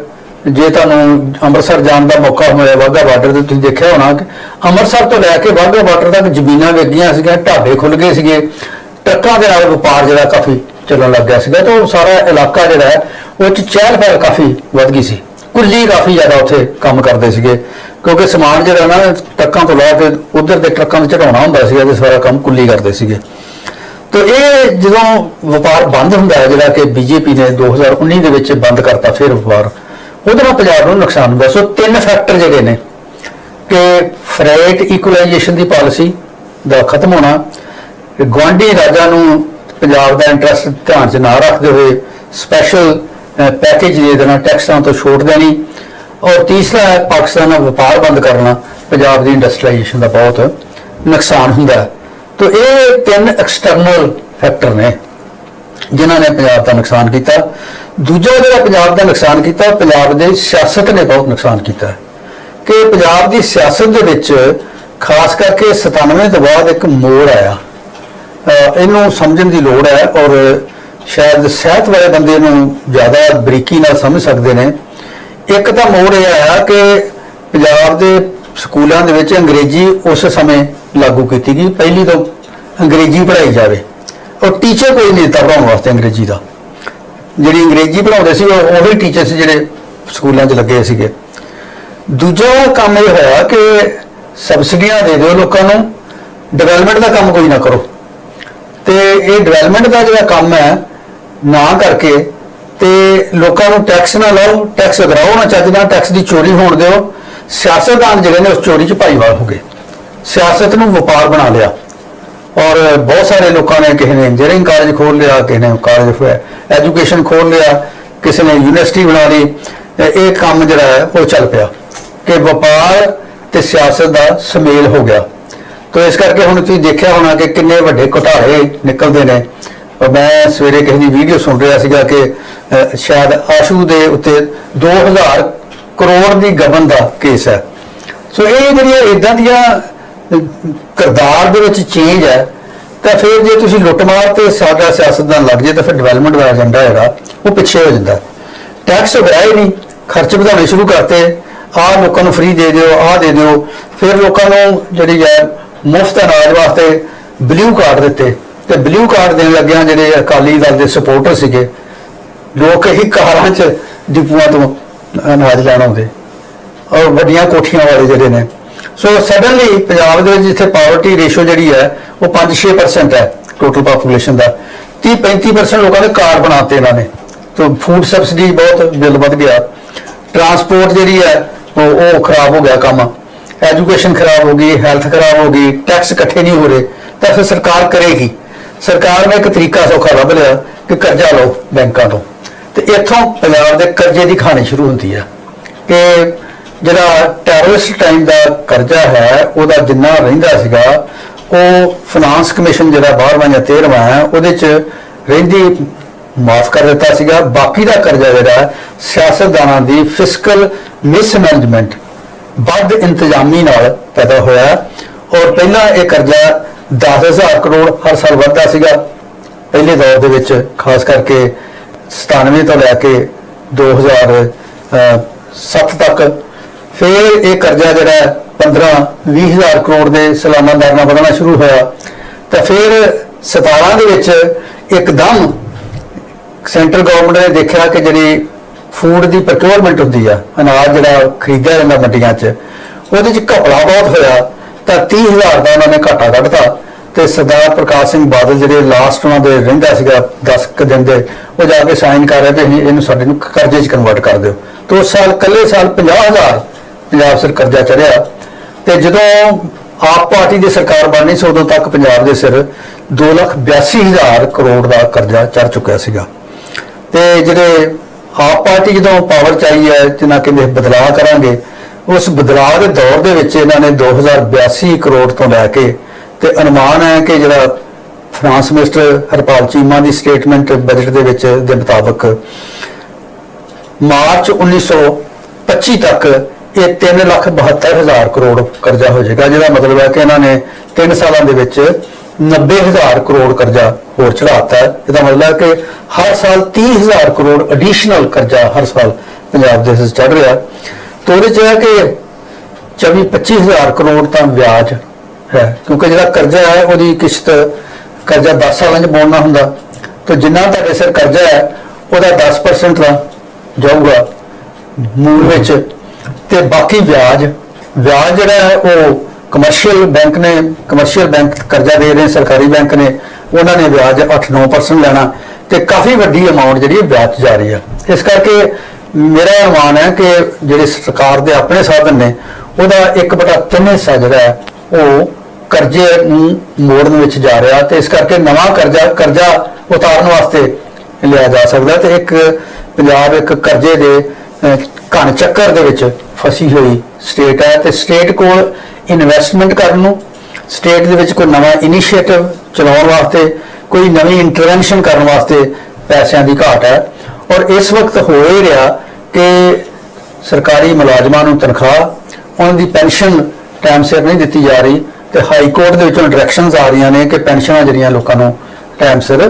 ਜੇ ਤੁਹਾਨੂੰ ਅੰਮ੍ਰਿਤਸਰ ਜਾਣ ਦਾ ਮੌਕਾ ਹੋਇਆ ਵਾਹਗਾ ਬਾਰਡਰ ਤੇ, ਤੁਸੀਂ ਦੇਖਿਆ ਹੋਣਾ ਕਿ ਅੰਮ੍ਰਿਤਸਰ ਤੋਂ ਲੈ ਕੇ ਵਾਹਗਾ ਬਾਰਡਰ ਤੱਕ ਜ਼ਮੀਨਾਂ ਵੇਗੀਆਂ ਸੀਗੀਆਂ, ਢਾਬੇ ਖੁੱਲ ਗਏ ਸੀਗੇ। ਟਰੱਕਾਂ ਦੇ ਨਾਲ ਵਪਾਰ ਜਿਹੜਾ ਕਾਫੀ ਚੱਲਣ ਲੱਗ ਗਿਆ ਸੀਗਾ ਤਾਂ ਉਹ ਸਾਰਾ ਇਲਾਕਾ ਜਿਹੜਾ ਹੈ, ਉਹ ਚ ਚਹਿਲ ਪਹਿਲ ਕਾਫੀ ਵੱਧ ਗਈ ਸੀ। ਕੁੱਲੀ ਕਾਫੀ ਜ਼ਿਆਦਾ ਉੱਥੇ ਕੰਮ ਕਰਦੇ ਸੀਗੇ। ਕਿਉਂਕਿ ਸਮਾਨ ਜਿਹੜਾ ਨਾ, ਟਰੱਕਾਂ ਤੋਂ ਲਾ ਕੇ ਉਧਰ ਦੇ ਟਰੱਕਾਂ ਤੇ ਚੜਾਉਣਾ ਹੁੰਦਾ ਸੀਗਾ ਤੇ ਸਾਰਾ ਕੰਮ ਕੁੱਲੀ ਕਰਦੇ ਸੀਗੇ। ਤਾਂ ਇਹ ਜਦੋਂ ਵਪਾਰ ਬੰਦ ਹੁੰਦਾ ਹੈ, ਜਿਹੜਾ ਕਿ ਬੀਜੇਪੀ ਨੇ 2019 ਦੇ ਵਿੱਚ ਬੰਦ ਕਰਤਾ ਫਿਰ ਵਪਾਰ, ਉਹਦੇ ਨਾਲ ਪੰਜਾਬ ਨੂੰ ਨੁਕਸਾਨ ਹੁੰਦਾ। ਸੋ ਤਿੰਨ ਫੈਕਟਰ ਜਿਹੜੇ ਨੇ ਕਿ ਫਰੇਟ ਇਕੁਲਾਈਜੇਸ਼ਨ ਦੀ ਪਾਲਿਸੀ ਦਾ ਖਤਮ ਹੋਣਾ ਗਵਾਂਢੀ ਰਾਜਾਂ ਨੂੰ ਪੰਜਾਬ ਦਾ ਇੰਟਰਸਟ ਧਿਆਨ 'ਚ ਨਾ ਰੱਖਦੇ ਹੋਏ ਸਪੈਸ਼ਲ ਪੈਕੇਜ ਦੇ ਦੇਣਾ ਟੈਕਸਾਂ ਤੋਂ ਛੋਟ ਦੇਣੀ। ਔਰ ਤੀਸਰਾ ਹੈ, ਪਾਕਿਸਤਾਨ ਨਾਲ ਵਪਾਰ ਬੰਦ ਕਰਨਾ, ਪੰਜਾਬ ਦੀ ਇੰਡਸਟਰੀਲਾਈਜੇਸ਼ਨ ਦਾ ਬਹੁਤ ਨੁਕਸਾਨ ਹੁੰਦਾ ਹੈ। ਤੋ ਇਹ ਤਿੰਨ ਐਕਸਟਰਨਲ ਫੈਕਟਰ ਨੇ, ਜਿਨ੍ਹਾਂ ਨੇ ਪੰਜਾਬ ਦਾ ਨੁਕਸਾਨ ਕੀਤਾ। ਦੂਜਾ ਜਿਹੜਾ ਪੰਜਾਬ ਦਾ ਨੁਕਸਾਨ ਕੀਤਾ, ਪੰਜਾਬ ਦੇ ਸਿਆਸਤ ਨੇ ਬਹੁਤ ਨੁਕਸਾਨ ਕੀਤਾ ਕਿ ਪੰਜਾਬ ਦੀ ਸਿਆਸਤ ਦੇ ਵਿੱਚ, ਖਾਸ ਕਰਕੇ 97 ਤੋਂ ਬਾਅਦ ਇੱਕ ਮੋੜ ਆਇਆ। ਇਹਨੂੰ ਸਮਝਣ ਦੀ ਲੋੜ ਹੈ ਔਰ ਸ਼ਾਇਦ ਸਿਹਤ ਵਾਲੇ ਬੰਦੇ ਨੂੰ ਜ਼ਿਆਦਾ ਬਰੀਕੀ ਨਾਲ ਸਮਝ ਸਕਦੇ ਨੇ। ਇੱਕ ਤਾਂ ਮੋੜ ਇਹ ਆਇਆ ਕਿ ਪੰਜਾਬ ਦੇ ਸਕੂਲਾਂ ਦੇ ਵਿੱਚ ਅੰਗਰੇਜ਼ੀ ਉਸ ਸਮੇਂ ਲਾਗੂ ਕੀਤੀ ਗਈ, ਪਹਿਲੀ ਤੋਂ ਅੰਗਰੇਜ਼ੀ ਪੜ੍ਹਾਈ ਜਾਵੇ। ਔਰ ਟੀਚਰ ਕੋਈ ਨਹੀਂ ਦਿੱਤਾ ਪੜ੍ਹਾਉਣ ਵਾਸਤੇ ਅੰਗਰੇਜ਼ੀ ਦਾ। ਜਿਹੜੀ ਅੰਗਰੇਜ਼ੀ ਪੜ੍ਹਾਉਂਦੇ ਸੀ, ਉਹ ਉਹੀ ਟੀਚਰ ਸੀ ਜਿਹੜੇ ਸਕੂਲਾਂ 'ਚ ਲੱਗੇ ਸੀਗੇ। ਦੂਜਾ ਕੰਮ ਇਹ ਹੋਇਆ ਕਿ ਸਬਸਿਡੀਆਂ ਦੇ ਦਿਓ ਲੋਕਾਂ ਨੂੰ ਡਿਵੈਲਪਮੈਂਟ ਦਾ ਕੰਮ ਕੋਈ ਨਾ ਕਰੋ। ਤੇ ਇਹ ਡਿਵੈਲਪਮੈਂਟ ਦਾ ਜਿਹੜਾ ਕੰਮ ਹੈ, ਨਾ ਕਰਕੇ ਤੇ ਲੋਕਾਂ ਨੂੰ ਟੈਕਸ ਨਾ ਲਾਓ ਟੈਕਸ ਕਰਾਓ ਨਾ ਚੱਜ ਨਾਲ ਟੈਕਸ ਦੀ ਚੋਰੀ ਹੋਣ ਦਿਓ। ਸਿਆਸਤਦਾਨ ਜਿਹੜੇ ਨੇ ਉਸ ਚੋਰੀ 'ਚ ਭਾਈਵਾਲ ਹੋ ਗਏ। ਸਿਆਸਤ ਨੂੰ ਵਪਾਰ ਬਣਾ ਲਿਆ। ਔਰ ਬਹੁਤ ਸਾਰੇ ਲੋਕਾਂ ਨੇ ਕਿਸੇ ਨੇ ਇੰਜੀਨੀਅਰਿੰਗ ਕਾਲਜ ਖੋਲ ਲਿਆ, ਕਿਸੇ ਨੇ ਕਾਲਜ ਐਜੂਕੇਸ਼ਨ ਖੋਲ ਲਿਆ, ਕਿਸੇ ਨੇ ਯੂਨੀਵਰਸਿਟੀ ਬਣਾ ਲਈ। ਇਹ ਕੰਮ ਜਿਹੜਾ ਹੈ, ਉਹ ਚੱਲ ਪਿਆ। ਕਿ ਵਪਾਰ ਤੇ ਸਿਆਸਤ ਦਾ ਸੁਮੇਲ ਹੋ ਗਿਆ। ਤਾਂ ਇਸ ਕਰਕੇ ਹੁਣ ਤੁਸੀਂ ਦੇਖਿਆ ਹੋਣਾ ਕਿ ਕਿੰਨੇ ਵੱਡੇ ਘੁਟਾਲੇ ਨਿਕਲਦੇ ਨੇ। ਮੈਂ ਸਵੇਰੇ ਕਿਸੇ ਦੀ ਵੀਡੀਓ ਸੁਣ ਰਿਹਾ ਸੀਗਾ ਕਿ ਸ਼ਾਇਦ ਆਸ਼ੂ ਦੇ ਉੱਤੇ 2000 ਕਰੋੜ ਦੀ ਗਬਨ ਦਾ ਕੇਸ ਹੈ। ਸੋ ਇਹ ਜਿਹੜੀਆਂ ਇਦਾਂ ਦੀਆਂ ਅਹ, ਕਿਰਦਾਰ ਦੇ ਵਿੱਚ ਚੇਂਜ ਹੈ ਤਾਂ ਫਿਰ ਜੇ ਤੁਸੀਂ ਲੁੱਟਮਾਰ ਤੇ ਸਾਡਾ ਸਿਆਸਤਦਾਨ ਲੱਗ ਜੇ ਤਾਂ ਫਿਰ ਡਿਵੈਲਪਮੈਂਟ ਦਾ ਏਜੰਡਾ ਹੈਗਾ ਉਹ ਪਿੱਛੇ ਹੋ ਜਾਂਦਾ। ਟੈਕਸ ਵਧਾਇਆ ਨਹੀਂ ਖਰਚ ਵਧਾਉਣੇ ਸ਼ੁਰੂ ਕਰਤੇ ਆਹ ਲੋਕਾਂ ਨੂੰ ਫ੍ਰੀ ਦੇ ਦਿਓ ਆਹ ਦੇ ਦਿਓ ਫਿਰ ਲੋਕਾਂ ਨੂੰ ਜਿਹੜੀ ਹੈ ਮੁਫਤ ਅਨਾਜ ਵਾਸਤੇ ਬਲੂ ਕਾਰਡ ਦਿੱਤੇ ਤੇ ਬਲੂ ਕਾਰਡ ਦੇਣ ਲੱਗਿਆਂ ਜਿਹੜੇ ਅਕਾਲੀ ਦਲ ਦੇ ਸਪੋਰਟਰ ਸੀਗੇ, ਲੋਕ ਹੀ ਕਾਰਾਂ 'ਚ ਡਿਪੂਆਂ ਤੋਂ ਅਨਾਜ ਲੈਣ ਆਉਂਦੇ। ਔਰ ਵੱਡੀਆਂ ਕੋਠੀਆਂ ਵਾਲੇ ਜਿਹੜੇ ਨੇ। ਸੋ ਸਡਨਲੀ ਪੰਜਾਬ ਦੇ ਵਿੱਚ ਜਿੱਥੇ ਪਾਵਰਟੀ ਰੇਸ਼ੋ ਜਿਹੜੀ ਹੈ, ਉਹ 5-6% ਹੈ ਟੋਟਲ ਪਾਪੂਲੇਸ਼ਨ ਦਾ। 30-35% ਲੋਕਾਂ ਨੇ ਕਾਰਡ ਬਣਾਤੇ ਇਹਨਾਂ ਨੇ। ਤੋ ਫੂਡ ਸਬਸਿਡੀ ਬਹੁਤ ਬਿੱਲ ਵੱਧ ਗਿਆ। ਟਰਾਂਸਪੋਰਟ ਜਿਹੜੀ ਹੈ ਉਹ ਉਹ ਖਰਾਬ ਹੋ ਗਿਆ ਕੰਮ। ਐਜੂਕੇਸ਼ਨ ਖਰਾਬ ਹੋ ਗਈ ਹੈਲਥ ਖਰਾਬ ਹੋ ਗਈ ਟੈਕਸ ਇਕੱਠੇ ਨਹੀਂ ਹੋ ਰਹੇ, ਤਾਂ ਫਿਰ ਸਰਕਾਰ ਕਰੇਗੀ। ਸਰਕਾਰ ਨੇ ਇੱਕ ਤਰੀਕਾ ਸੌਖਾ ਲੱਭ ਲਿਆ ਕਿ ਕਰਜ਼ਾ ਲਓ ਬੈਂਕਾਂ ਤੋਂ। ਤੇ ਇੱਥੋਂ ਪੰਜਾਬ ਦੇ ਕਰਜ਼ੇ ਦੀ ਕਹਾਣੀ ਸ਼ੁਰੂ ਹੁੰਦੀ ਹੈ ਕਿ ਜਿਹੜਾ ਟੈਰਰਿਸਟ ਟਾਈਮ ਦਾ ਕਰਜ਼ਾ ਹੈ, ਉਹਦਾ ਜਿੰਨਾ ਰਹਿੰਦਾ ਸੀਗਾ, ਉਹ ਫਾਈਨਾਂਸ ਕਮਿਸ਼ਨ ਜਿਹੜਾ 12ਵਾਂ ਜਾਂ 13ਵਾਂ ਹੈ, ਉਹਦੇ ਚ ਰਹਿੰਦੀ, ਮਾਫ ਕਰ ਦਿੱਤਾ ਸੀਗਾ। ਬਾਕੀ ਦਾ ਕਰਜ਼ਾ ਜਿਹੜਾ ਸਿਆਸਤਦਾਨਾਂ ਦੀ ਫਿਸਕਲ ਮਿਸਮੈਨੇਜਮੈਂਟ ਵੱਧ ਇੰਤਜ਼ਾਮੀ ਨਾਲ ਪੈਦਾ ਹੋਇਆ ਔਰ ਪਹਿਲਾਂ ਇਹ ਕਰਜ਼ਾ 10000 ਕਰੋੜ ਹਰ ਸਾਲ ਵੱਧਦਾ ਸੀਗਾ। ਪਹਿਲੇ ਦੌਰ ਦੇ ਵਿੱਚ ਖਾਸ ਕਰਕੇ 97 ਤੋਂ ਲੈ ਕੇ 2007 ਤੱਕ। ਫਿਰ ਇਹ ਕਰਜ਼ਾ ਜਿਹੜਾ ਹੈ 15 20000 ਕਰੋੜ ਦੇ ਸਾਲਾਨਾ ਦਰ ਨਾਲ ਵਧਣਾ ਸ਼ੁਰੂ ਹੋਇਆ। ਤਾਂ ਫਿਰ 17 ਦੇ ਵਿੱਚ ਇੱਕਦਮ ਸੈਂਟਰ ਗਵਰਨਮੈਂਟ ਨੇ ਦੇਖਿਆ ਕਿ ਜਿਹੜੀ ਫੂਡ ਦੀ ਪ੍ਰੋਕਿਉਰਮੈਂਟ ਹੁੰਦੀ ਆ, ਅਨਾਜ ਜਿਹੜਾ ਖਰੀਦਿਆ ਜਾਂਦਾ ਮੰਡੀਆਂ 'ਚ, ਉਹਦੇ 'ਚ ਘਪਲਾ ਬਹੁਤ ਹੋਇਆ, ਤਾਂ 30000 ਦਾ ਉਹਨਾਂ ਨੇ ਘਾਟਾ ਕੱਢਤਾ। ਤੇ ਸਰਦਾਰ ਪ੍ਰਕਾਸ਼ ਸਿੰਘ ਬਾਦਲ ਜਿਹੜੇ ਲਾਸਟ ਉਹਨਾਂ ਦੇ ਰਹਿੰਦਾ ਸੀਗਾ 10 ਕੁ ਦਿਨ ਦੇ, ਉਹ ਜਾ ਕੇ ਸਾਈਨ ਕਰ ਰਹੇ ਤੇ ਇਹਨੂੰ ਸਾਡੇ ਨੂੰ ਕਰਜ਼ੇ 'ਚ ਕਨਵਰਟ ਕਰ ਦਿਓ। ਤੇ ਉਸ ਸਾਲ ਕੱਲੇ ਸਾਲ 50000 ਪੰਜਾਬ ਸਿਰ ਕਰਜ਼ਾ ਚੜਿਆ। ਤੇ ਜਦੋਂ ਆਪ ਪਾਰਟੀ ਦੀ ਸਰਕਾਰ ਬਣਨੀ ਸੀ, ਉਦੋਂ ਤੱਕ ਪੰਜਾਬ ਦੇ ਸਿਰ 282000 ਕਰੋੜ ਦਾ ਕਰਜ਼ਾ ਚੜ ਚੁੱਕਿਆ ਸੀਗਾ। ਤੇ ਜਿਹੜੇ ਆਪ ਪਾਰਟੀ ਜਦੋਂ ਪਾਵਰ ਚ ਆਈ ਹੈ ਜਿਨ੍ਹਾਂ ਕਹਿੰਦੇ ਬਦਲਾਅ ਕਰਾਂਗੇ, ਉਸ ਬਦਲਾਅ ਦੇ ਦੌਰ ਦੇ ਵਿੱਚ ਇਹਨਾਂ ਨੇ 2082 ਕਰੋੜ ਤੋਂ ਲੈ ਕੇ ਤੇ ਅਨੁਮਾਨ ਹੈ ਕਿ ਜਿਹੜਾ ਫਰਾਂਸ ਮਿਨਿਸਟਰ ਹਰਪਾਲ ਚੀਮਾ ਦੀ ਸਟੇਟਮੈਂਟ ਬਜਟ ਦੇ ਵਿੱਚ ਦੇ ਮੁਤਾਬਕ ਮਾਰਚ 1925 ਤੱਕ ਇਹ 372000 ਕਰੋੜ ਕਰਜ਼ਾ ਹੋ ਜਾਏਗਾ, ਜਿਹਦਾ ਮਤਲਬ ਹੈ ਕਿ ਇਹਨਾਂ ਨੇ 3 ਸਾਲਾਂ ਦੇ ਵਿੱਚ 90000 ਕਰੋੜ ਕਰਜ਼ਾ ਹੋਰ ਚੜਾਤਾ ਹੈ। ਇਹਦਾ ਮਤਲਬ ਹੈ ਕਿ ਹਰ ਸਾਲ 30000 ਕਰੋੜ ਐਡੀਸ਼ਨਲ ਕਰਜ਼ਾ ਹਰ ਸਾਲ ਪੰਜਾਬ ਦੇ ਵਿੱਚ ਚੜ ਰਿਹਾ ਤਾਂ ਉਹਦੇ ਚ ਹੈ ਕਿ 24 25000 ਕਰੋੜ ਤਾਂ ਵਿਆਜ ਹੈ, ਕਿਉਂਕਿ ਜਿਹੜਾ ਕਰਜ਼ਾ ਹੈ, ਉਹਦੀ ਕਿਸ਼ਤ ਕਰਜ਼ਾ 10 ਸਾਲਾਂ 'ਚ ਮੋੜਨਾ ਹੁੰਦਾ। ਤਾਂ ਜਿੰਨਾ ਤੁਹਾਡੇ ਸਿਰ ਕਰਜ਼ਾ ਹੈ, ਉਹਦਾ 10% ਤਾਂ ਜਾਊਗਾ ਮੂਲ ਵਿੱਚ। ਤੇ ਬਾਕੀ ਵਿਆਜ ਵਿਆਜ ਜਿਹੜਾ ਹੈ, ਉਹ ਕਮਰਸ਼ੀਅਲ ਬੈਂਕ ਨੇ ਕਮਰਸ਼ੀਅਲ ਬੈਂਕ ਕਰਜ਼ਾ ਦੇ ਰਹੇ, ਸਰਕਾਰੀ ਬੈਂਕ ਨੇ, ਉਹਨਾਂ ਨੇ ਵਿਆਜ 8-9% ਲੈਣਾ ਤੇ ਕਾਫੀ ਵੱਡੀ ਅਮਾਉਂਟ ਜਿਹੜੀ ਵਿਆਜ 'ਚ ਜਾ ਰਹੀ ਹੈ ਇਸ ਕਰਕੇ ਮੇਰਾ ਅਨੁਮਾਨ ਹੈ ਕਿ ਜਿਹੜੇ ਸਰਕਾਰ ਦੇ ਆਪਣੇ ਸਾਧਨ ਨੇ, ਉਹਦਾ 1/3 ਹਿੱਸਾ ਜਿਹੜਾ ਹੈ, ਉਹ ਕਰਜ਼ੇ ਨੂੰ ਮੋੜਨ ਵਿੱਚ ਜਾ ਰਿਹਾ ਤੇ ਇਸ ਕਰਕੇ ਨਵਾਂ ਕਰਜ਼ਾ ਕਰਜ਼ਾ ਉਤਾਰਨ ਵਾਸਤੇ ਲਿਆ ਜਾ ਸਕਦਾ ਤੇ ਇੱਕ ਪੰਜਾਬ ਇੱਕ ਕਰਜ਼ੇ ਦੇ ਘਣ ਚੱਕਰ ਦੇ ਵਿੱਚ ਫਸੀ ਹੋਈ ਸਟੇਟ ਹੈ ਤੇ ਸਟੇਟ ਕੋਲ ਇਨਵੈਸਟਮੈਂਟ ਕਰਨ ਨੂੰ ਸਟੇਟ ਦੇ ਵਿੱਚ ਕੋਈ ਨਵਾਂ ਇਨੀਸ਼ੀਏਟਿਵ ਚਲਾਉਣ ਵਾਸਤੇ, ਕੋਈ ਨਵੀਂ ਇੰਟਰਵੈਂਸ਼ਨ ਕਰਨ ਵਾਸਤੇ ਪੈਸਿਆਂ ਦੀ ਘਾਟ ਹੈ। ਔਰ ਇਸ ਵਕਤ ਹੋ ਹੀ ਰਿਹਾ ਕਿ ਸਰਕਾਰੀ ਮੁਲਾਜ਼ਮਾਂ ਨੂੰ ਤਨਖਾਹ, ਉਹਨਾਂ ਦੀ ਪੈਨਸ਼ਨ ਟਾਈਮ ਸਿਰ ਨਹੀਂ ਦਿੱਤੀ ਜਾ ਰਹੀ ਤੇ ਹਾਈ ਕੋਰਟ ਦੇ ਵਿੱਚੋਂ ਡਾਇਰੈਕਸ਼ਨਸ ਆ ਰਹੀਆਂ ਨੇ ਕਿ ਪੈਨਸ਼ਨਾਂ ਜਿਹੜੀਆਂ ਲੋਕਾਂ ਨੂੰ ਟਾਈਮ ਸਿਰ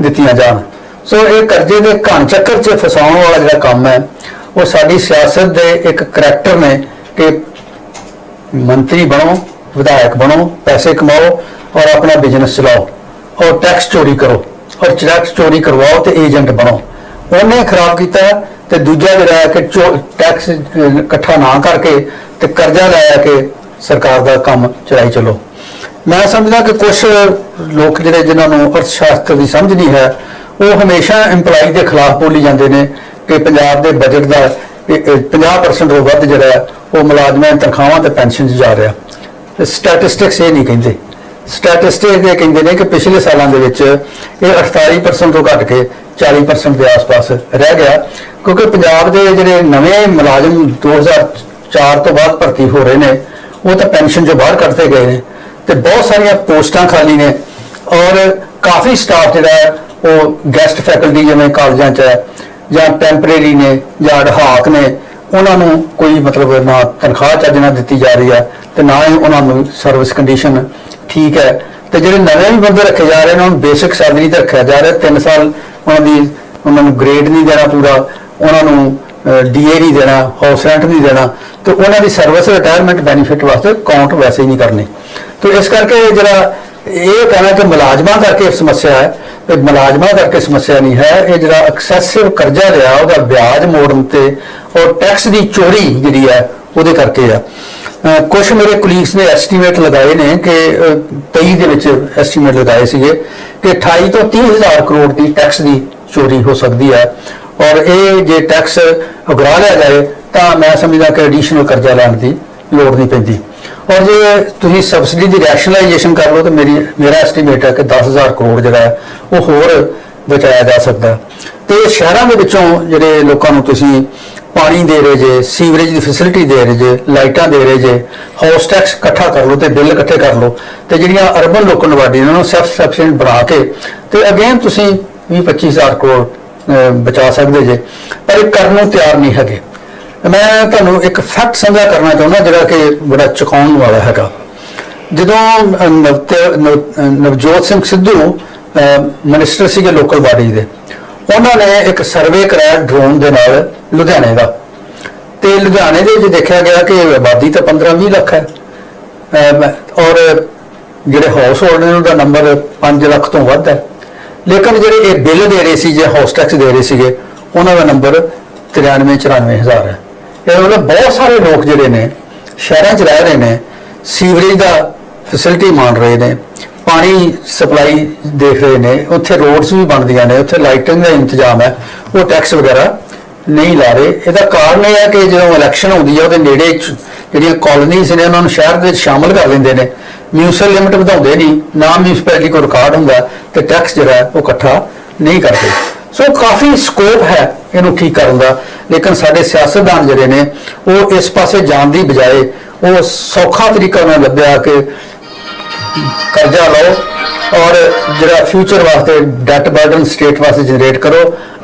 ਦਿੱਤੀਆਂ ਜਾਣ। ਸੋ ਇਹ ਕਰਜ਼ੇ ਦੇ ਘਣ ਚੱਕਰ 'ਚ ਫਸਾਉਣ ਵਾਲਾ ਜਿਹੜਾ ਕੰਮ ਹੈ, ਉਹ ਸਾਡੀ ਸਿਆਸਤ ਦੇ ਇੱਕ ਕਰੈਕਟਰ ਨੇ ਕਿ ਮੰਤਰੀ ਬਣੋ, ਵਿਧਾਇਕ ਬਣੋ, ਪੈਸੇ ਕਮਾਓ ਔਰ ਆਪਣਾ ਬਿਜ਼ਨਸ ਚਲਾਓ। ਔਰ ਟੈਕਸ ਚੋਰੀ ਕਰੋ ਔਰ ਟੈਕਸ ਚੋਰੀ ਕਰਵਾਓ ਤੇ ਏਜੰਟ ਬਣੋ। ਉਹਨੇ ਖਰਾਬ ਕੀਤਾ ਤੇ ਦੂਜਾ ਜਿਹੜਾ ਹੈ ਕਿ ਟੈਕਸ ਇਕੱਠਾ ਨਾ ਕਰਕੇ ਤੇ ਕਰਜ਼ਾ ਲੈ ਕੇ ਸਰਕਾਰ ਦਾ ਕੰਮ ਚਲਾਈ ਚੱਲੋ। ਮੈਂ ਸਮਝਦਾ ਕਿ ਕੁਝ ਲੋਕ ਜਿਹੜੇ ਜਿਨ੍ਹਾਂ ਨੂੰ ਅਰਥ ਸ਼ਾਸਤਰ ਦੀ ਸਮਝ ਨਹੀਂ ਹੈ, ਉਹ ਹਮੇਸ਼ਾ EMPLOYE ਦੇ ਖਿਲਾਫ ਬੋਲੀ ਜਾਂਦੇ ਨੇ ਕਿ ਪੰਜਾਬ ਦੇ ਬਜਟ ਦਾ 50% ਤੋਂ ਵੱਧ ਜਿਹੜਾ ਹੈ, ਉਹ ਮੁਲਾਜ਼ਮਾਂ ਦੀਆਂ ਤਨਖਾਹਾਂ ਤੇ ਪੈਨਸ਼ਨ 'ਚ ਜਾ ਰਿਹਾ। ਸਟੈਟਿਸਟਿਕਸ ਇਹ ਨਹੀਂ ਕਹਿੰਦੇ। ਸਟੈਟਿਸਟਿਕਸ ਇਹ ਕਹਿੰਦੇ ਨੇ ਕਿ ਪਿਛਲੇ ਸਾਲਾਂ ਦੇ ਵਿੱਚ ਇਹ 48% ਤੋਂ ਘਟ ਕੇ 40% ਦੇ ਆਸ-ਪਾਸ ਰਹਿ ਗਿਆ। ਕਿਉਂਕਿ ਪੰਜਾਬ ਦੇ ਜਿਹੜੇ ਨਵੇਂ ਮੁਲਾਜ਼ਮ 2004 ਤੋਂ ਬਾਅਦ ਭਰਤੀ ਹੋ ਰਹੇ ਨੇ, ਉਹ ਤਾਂ ਪੈਨਸ਼ਨ ਜੋ ਬਾਹਰ ਕੱਢਦੇ ਗਏ ਨੇ। ਤੇ ਬਹੁਤ ਸਾਰੀਆਂ ਪੋਸਟਾਂ ਖਾਲੀ ਨੇ। ਔਰ ਕਾਫੀ ਸਟਾਫ ਜਿਹੜਾ ਹੈ, ਉਹ ਗੈਸਟ ਫੈਕਲਟੀ ਜਿਵੇਂ ਕਾਲਜਾਂ 'ਚ ਹੈ ਜਾਂ ਟੈਂਪਰੇਰੀ ਨੇ ਜਾਂ ਅਡਹਾਕ ਨੇ, ਉਹਨਾਂ ਨੂੰ ਕੋਈ ਮਤਲਬ ਨਾ ਤਨਖਾਹ ਚੱਜ ਨਾਲ ਦਿੱਤੀ ਜਾ ਰਹੀ ਹੈ ਤੇ ਨਾ ਹੀ ਉਹਨਾਂ ਨੂੰ ਸਰਵਿਸ ਕੰਡੀਸ਼ਨ ਠੀਕ ਹੈ। ਤੇ ਜਿਹੜੇ ਨਵੇਂ ਵੀ ਬੰਦੇ ਰੱਖੇ ਜਾ ਰਹੇ ਨੇ, ਉਹਨਾਂ ਨੂੰ ਬੇਸਿਕ ਸੈਲਰੀ ਤੇ ਰੱਖਿਆ ਜਾ ਰਿਹਾ 3 ਸਾਲ ਉਹਨਾਂ ਦੀ, ਉਹਨਾਂ ਨੂੰ ਗ੍ਰੇਡ ਨਹੀਂ ਦੇਣਾ ਪੂਰਾ, ਉਹਨਾਂ ਨੂੰ ਡੀਏ ਨਹੀਂ ਦੇਣਾ ਹਾਊਸ ਰੈਂਟ ਨਹੀਂ ਦੇਣਾ, ਤੇ ਉਹਨਾਂ ਦੀ ਸਰਵਿਸ ਰਿਟਾਇਰਮੈਂਟ ਬੈਨੀਫਿਟ ਵਾਸਤੇ ਕਾਊਂਟ ਵੈਸੇ ਹੀ ਨਹੀਂ ਕਰਨੇ। ਤੇ ਇਸ ਕਰਕੇ ਇਹ ਜਿਹੜਾ ਇਹ ਕਹਿਣਾ ਕਿ ਮੁਲਾਜ਼ਮਾਂ ਕਰਕੇ ਸਮੱਸਿਆ ਹੈ ਇਹ ਮੁਲਾਜ਼ਮਾਂ ਕਰਕੇ ਸਮੱਸਿਆ ਨਹੀਂ ਹੈ। ਇਹ ਜਿਹੜਾ ਐਕਸੈਸਿਵ ਕਰਜ਼ਾ ਲਿਆ ਉਹਦਾ ਵਿਆਜ ਮੋੜਨ ਤੇ ਔਰ ਟੈਕਸ ਦੀ ਚੋਰੀ ਜਿਹੜੀ ਹੈ ਉਹਦੇ ਕਰਕੇ ਆ ਕੁਝ ਮੇਰੇ ਕੁਲੀਗਸ ਨੇ ਐਸਟੀਮੇਟ ਲਗਾਏ ਨੇ ਕਿ ਅਹ, 23 ਦੇ ਵਿੱਚ ਐਸਟੀਮੇਟ ਲਗਾਏ ਸੀਗੇ ਕਿ 28 ਤੋਂ 30 ਹਜ਼ਾਰ ਕਰੋੜ ਦੀ ਟੈਕਸ ਦੀ ਚੋਰੀ ਹੋ ਸਕਦੀ ਹੈ। ਔਰ ਇਹ ਜੇ ਟੈਕਸ ਉਗਰਾ ਲਿਆ ਜਾਏ ਤਾਂ ਮੈਂ ਸਮਝਦਾ ਕਿ ਐਡੀਸ਼ਨਲ ਕਰਜ਼ਾ ਲੈਣ ਦੀ ਲੋੜ ਨਹੀਂ ਪੈਂਦੀ। ਔਰ ਜੇ ਤੁਸੀਂ ਸਬਸਿਡੀ ਦੀ ਰੈਸ਼ਨਲਾਈਜੇਸ਼ਨ ਕਰ ਲਓ ਤਾਂ ਮੇਰੀ, ਮੇਰਾ ਐਸਟੀਮੇਟ ਹੈ ਕਿ 10000 ਕਰੋੜ ਜਿਹੜਾ ਹੈ, ਉਹ ਹੋਰ ਬਚਾਇਆ ਜਾ ਸਕਦਾ। ਹੈ। ਤੇ ਸ਼ਹਿਰਾਂ ਦੇ ਵਿੱਚੋਂ ਜਿਹੜੇ ਲੋਕਾਂ ਨੂੰ ਤੁਸੀਂ ਪਾਣੀ ਦੇ ਰਹੇ ਜੇ, ਸੀਵਰੇਜ ਦੀ ਫੈਸਿਲਿਟੀ ਦੇ ਰਹੇ ਜੇ, ਲਾਈਟਾਂ ਦੇ ਰਹੇ ਜੇ ਹਾਊਸ ਟੈਕਸ ਇਕੱਠਾ ਕਰ ਲਓ ਤੇ ਬਿੱਲ ਇਕੱਠੇ ਕਰ ਲਓ, ਤੇ ਜਿਹੜੀਆਂ ਅਰਬਨ ਲੋਕਲ ਵਾਡੀ ਨੇ ਉਹਨਾਂ ਨੂੰ ਸੈਲਫ ਸਫੀਸ਼ੀਐਂਟ ਬਣਾ ਕੇ ਤੇ ਅਗੇਨ ਤੁਸੀਂ 20 25000 ਕਰੋੜ ਬਚਾ ਸਕਦੇ ਜੇ। ਪਰ ਇਹ ਕਰਨ ਨੂੰ ਤਿਆਰ ਨਹੀਂ ਹੈਗੇ। ਮੈਂ ਤੁਹਾਨੂੰ ਇੱਕ ਫੈਕਟ ਸਾਂਝਾ ਕਰਨਾ ਚਾਹੁੰਦਾ ਜਿਹੜਾ ਕਿ ਬੜਾ ਚੁਕਾਉਣ ਵਾਲਾ ਹੈਗਾ। ਜਦੋਂ ਅਹ, ਨਵ- ਨਵਜੋਤ ਸਿੰਘ ਸਿੱਧੂ ਮਿਨਿਸਟਰ ਸੀਗੇ ਲੋਕਲ ਬਾਡੀ ਦੇ ਉਹਨਾਂ ਨੇ ਇੱਕ ਸਰਵੇ ਕਰਾਇਆ ਡਰੋਨ ਦੇ ਨਾਲ ਲੁਧਿਆਣੇ ਦਾ। ਤੇ ਲੁਧਿਆਣੇ ਦੇ ਵਿੱਚ ਦੇਖਿਆ ਗਿਆ ਕਿ ਆਬਾਦੀ ਤਾਂ 15-20 ਲੱਖ ਹੈ। ਔਰ ਜਿਹੜੇ ਹਾਊਸ ਹੋਲਡ ਨੇ ਉਹਦਾ ਨੰਬਰ 5 ਲੱਖ ਤੋਂ ਵੱਧ ਹੈ। ਲੇਕਿਨ ਜਿਹੜੇ ਇਹ ਬਿੱਲ ਦੇ ਰਹੇ ਸੀ ਜੇ ਹਾਊਸ ਟੈਕਸ ਦੇ ਰਹੇ ਸੀਗੇ ਉਹਨਾਂ ਦਾ ਨੰਬਰ 93 ਹਜ਼ਾਰ ਹੈ। ਇਹਦੇ ਮਤਲਬ ਬਹੁਤ ਸਾਰੇ ਲੋਕ ਜਿਹੜੇ ਨੇ, ਸ਼ਹਿਰਾਂ 'ਚ ਰਹਿ ਰਹੇ ਨੇ, ਸੀਵਰੇਜ ਦਾ ਫੈਸਿਲਿਟੀ ਮੰਨ ਰਹੇ ਨੇ, ਪਾਣੀ ਸਪਲਾਈ ਦੇਖ ਰਹੇ ਨੇ, ਉੱਥੇ ਰੋਡਸ ਵੀ ਬਣਦੀਆਂ ਨੇ, ਉੱਥੇ ਲਾਈਟਿੰਗ ਦਾ ਇੰਤਜ਼ਾਮ ਹੈ, ਉਹ ਟੈਕਸ ਵਗੈਰਾ ਨਹੀਂ ਲਾ ਰਹੇ। ਇਹਦਾ ਕਾਰਨ ਇਹ ਹੈ ਕਿ ਜਦੋਂ ਇਲੈਕਸ਼ਨ ਹੁੰਦੀ ਹੈ ਉਹਦੇ ਨੇੜੇ ਜਿਹੜੀਆਂ ਕਾਲੋਨੀਜ਼ ਨੇ, ਉਹਨਾਂ ਨੂੰ ਸ਼ਹਿਰ ਦੇ ਵਿੱਚ ਸ਼ਾਮਲ ਕਰ ਲੈਂਦੇ ਨੇ। ਮਿਊਨਿਸਪਲ ਲਿਮਟ ਵਧਾਉਂਦੇ ਨਹੀਂ, ਨਾ ਮਿਊਨਿਸਪੈਲਿਟੀ ਕੋਲ ਰਿਕਾਰਡ ਹੁੰਦਾ, ਤੇ ਟੈਕਸ ਜਿਹੜਾ ਉਹ ਇਕੱਠਾ ਨਹੀਂ ਕਰਦੇ। ਸੋ ਕਾਫੀ ਸਕੋਪ ਹੈ ਇਹਨੂੰ ਠੀਕ ਕਰਨ ਦਾ। ਲੇਕਿਨ ਸਾਡੇ ਸਿਆਸਤਦਾਨ ਜਿਹੜੇ ਨੇ, ਉਹ ਇਸ ਪਾਸੇ ਜਾਣ ਦੀ ਬਜਾਏ ਉਹ ਸੌਖਾ ਤਰੀਕਾ ਉਹਨਾਂ ਲੱਭਿਆ ਕਿ ਕਰਜ਼ਾ ਲਓ ਔਰ ਜਿਹੜਾ ਫਿਊਚਰ ਵਾਸਤੇ ਡੈਟ ਬਰਡਨ ਸਟੇਟ ਵਾਸਤੇ ਜਨਰੇਟ ਕਰੋ,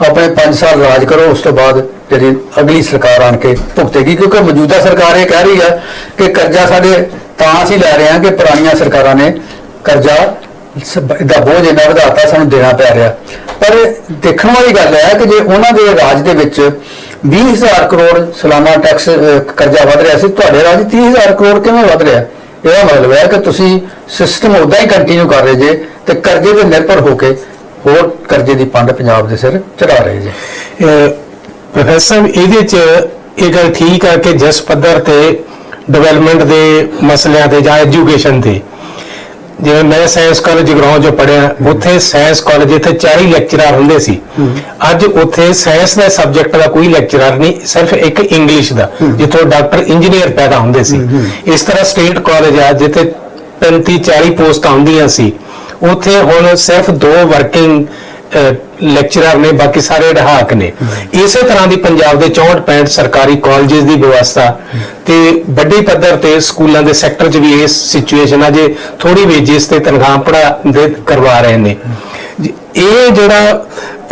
ਆਪਣੇ 5 ਸਾਲ ਰਾਜ ਕਰੋ, ਉਸ ਤੋਂ ਬਾਅਦ ਜਿਹੜੀ ਅਗਲੀ ਸਰਕਾਰ ਆਣ ਕੇ ਭੁਗਤੇਗੀ। ਕਿਉਂਕਿ ਮੌਜੂਦਾ ਸਰਕਾਰ ਇਹ ਕਹਿ ਰਹੀ ਹੈ ਕਿ ਕਰਜ਼ਾ ਸਾਡੇ ਤਾਂ ਅਸੀਂ ਲੈ ਰਹੇ ਹਾਂ ਕਿ ਪੁਰਾਣੀਆਂ ਸਰਕਾਰਾਂ ਨੇ ਕਰਜ਼ਾ ਸਭ ਦਾ ਬੋਝ ਇੰਨਾ ਵਧਾਤਾ ਸਾਨੂੰ ਦੇਣਾ ਪੈ ਰਿਹਾ। ਪਰ ਦੇਖਣ ਵਾਲੀ ਗੱਲ ਹੈ ਕਿ ਜੇ ਉਹਨਾਂ ਦੇ ਰਾਜ ਦੇ ਵਿੱਚ 20000 ਕਰੋੜ ਸਾਲਾਨਾ ਟੈਕਸ ਅਹ, ਕਰਜ਼ਾ ਵਧ ਰਿਹਾ ਸੀ ਤੁਹਾਡੇ ਰਾਜ 'ਚ 30000 ਕਰੋੜ ਕਿਵੇਂ ਵਧ ਰਿਹਾ? ਇਹਦਾ ਮਤਲਬ ਹੈ ਕਿ ਤੁਸੀਂ ਸਿਸਟਮ ਉਦਾਂ ਹੀ ਕੰਟੀਨਿਊ ਕਰ ਰਹੇ ਜੇ ਤੇ ਕਰਜ਼ੇ ਤੇ ਨਿਰਭਰ ਹੋ ਕੇ ਹੋਰ ਕਰਜ਼ੇ ਦੀ ਪੰਡ ਪੰਜਾਬ ਦੇ ਸਿਰ ਚੜਾ ਰਹੇ ਜੇ। ਅਹ ਪ੍ਰੋਫੈਸਰ ਸਾਹਿਬ ਇਹਦੇ ਚ ਇਹ ਗੱਲ ਠੀਕ ਆ ਕਿ ਜਿਸ ਪੱਧਰ ਤੇ ਡਿਵੈਲਪਮੈਂਟ ਦੇ ਮਸਲਿਆਂ ਤੇ ਜਾਂ ਐਜੂਕੇਸ਼ਨ ਤੇ ਜਿਵੇਂ ਮੈਂ ਸਾਇੰਸ ਕਾਲਜ ਜਗਰਾਉਂ ਜੋ ਪੜਿਆ ਉੱਥੇ ਸਾਇੰਸ ਕਾਲਜ ਇੱਥੇ 40 ਲੈਕਚਰਰ ਹੁੰਦੇ ਸੀ। ਅੱਜ ਉੱਥੇ ਸਾਇੰਸ ਦਾ ਸਬਜੈਕਟ ਦਾ ਕੋਈ ਲੈਕਚਰਰ ਨਹੀਂ ਸਿਰਫ ਇੱਕ ਇੰਗਲਿਸ਼ ਦਾ ਜਿੱਥੋਂ ਡਾਕਟਰ ਇੰਜੀਨੀਅਰ ਪੈਦਾ ਹੁੰਦੇ ਸੀ। ਇਸ ਤਰ੍ਹਾਂ ਸਟੇਟ ਕਾਲਜ ਆ ਜਿੱਥੇ 35 40 ਪੋਸਟਾਂ ਹੁੰਦੀਆਂ ਸੀ। ਉੱਥੇ ਹੁਣ ਸਿਰਫ ਦੋ ਵਰਕਿੰਗ ਲੈਕਚਰਰ ਨੇ, ਬਾਕੀ ਸਾਰੇ ਅਧਿਆਪਕ ਨੇ। ਇਸੇ ਤਰ੍ਹਾਂ ਦੀ ਪੰਜਾਬ ਦੇ 64 65 ਸਰਕਾਰੀ ਕਾਲਜਸ ਦੀ ਵਿਵਸਥਾ ਤੇ ਵੱਡੇ ਪੱਧਰ ਤੇ ਸਕੂਲਾਂ ਦੇ ਸੈਕਟਰ 'ਚ ਵੀ ਇਸ ਸਿਚੁਏਸ਼ਨ ਆ, ਜੇ ਥੋੜੀ ਵੇਜਿਸ ਤੇ ਤਨਖਾਹ ਪੜਾ ਦੇ ਕਰਵਾ ਰਹੇ ਨੇ। ਇਹ ਜਿਹੜਾ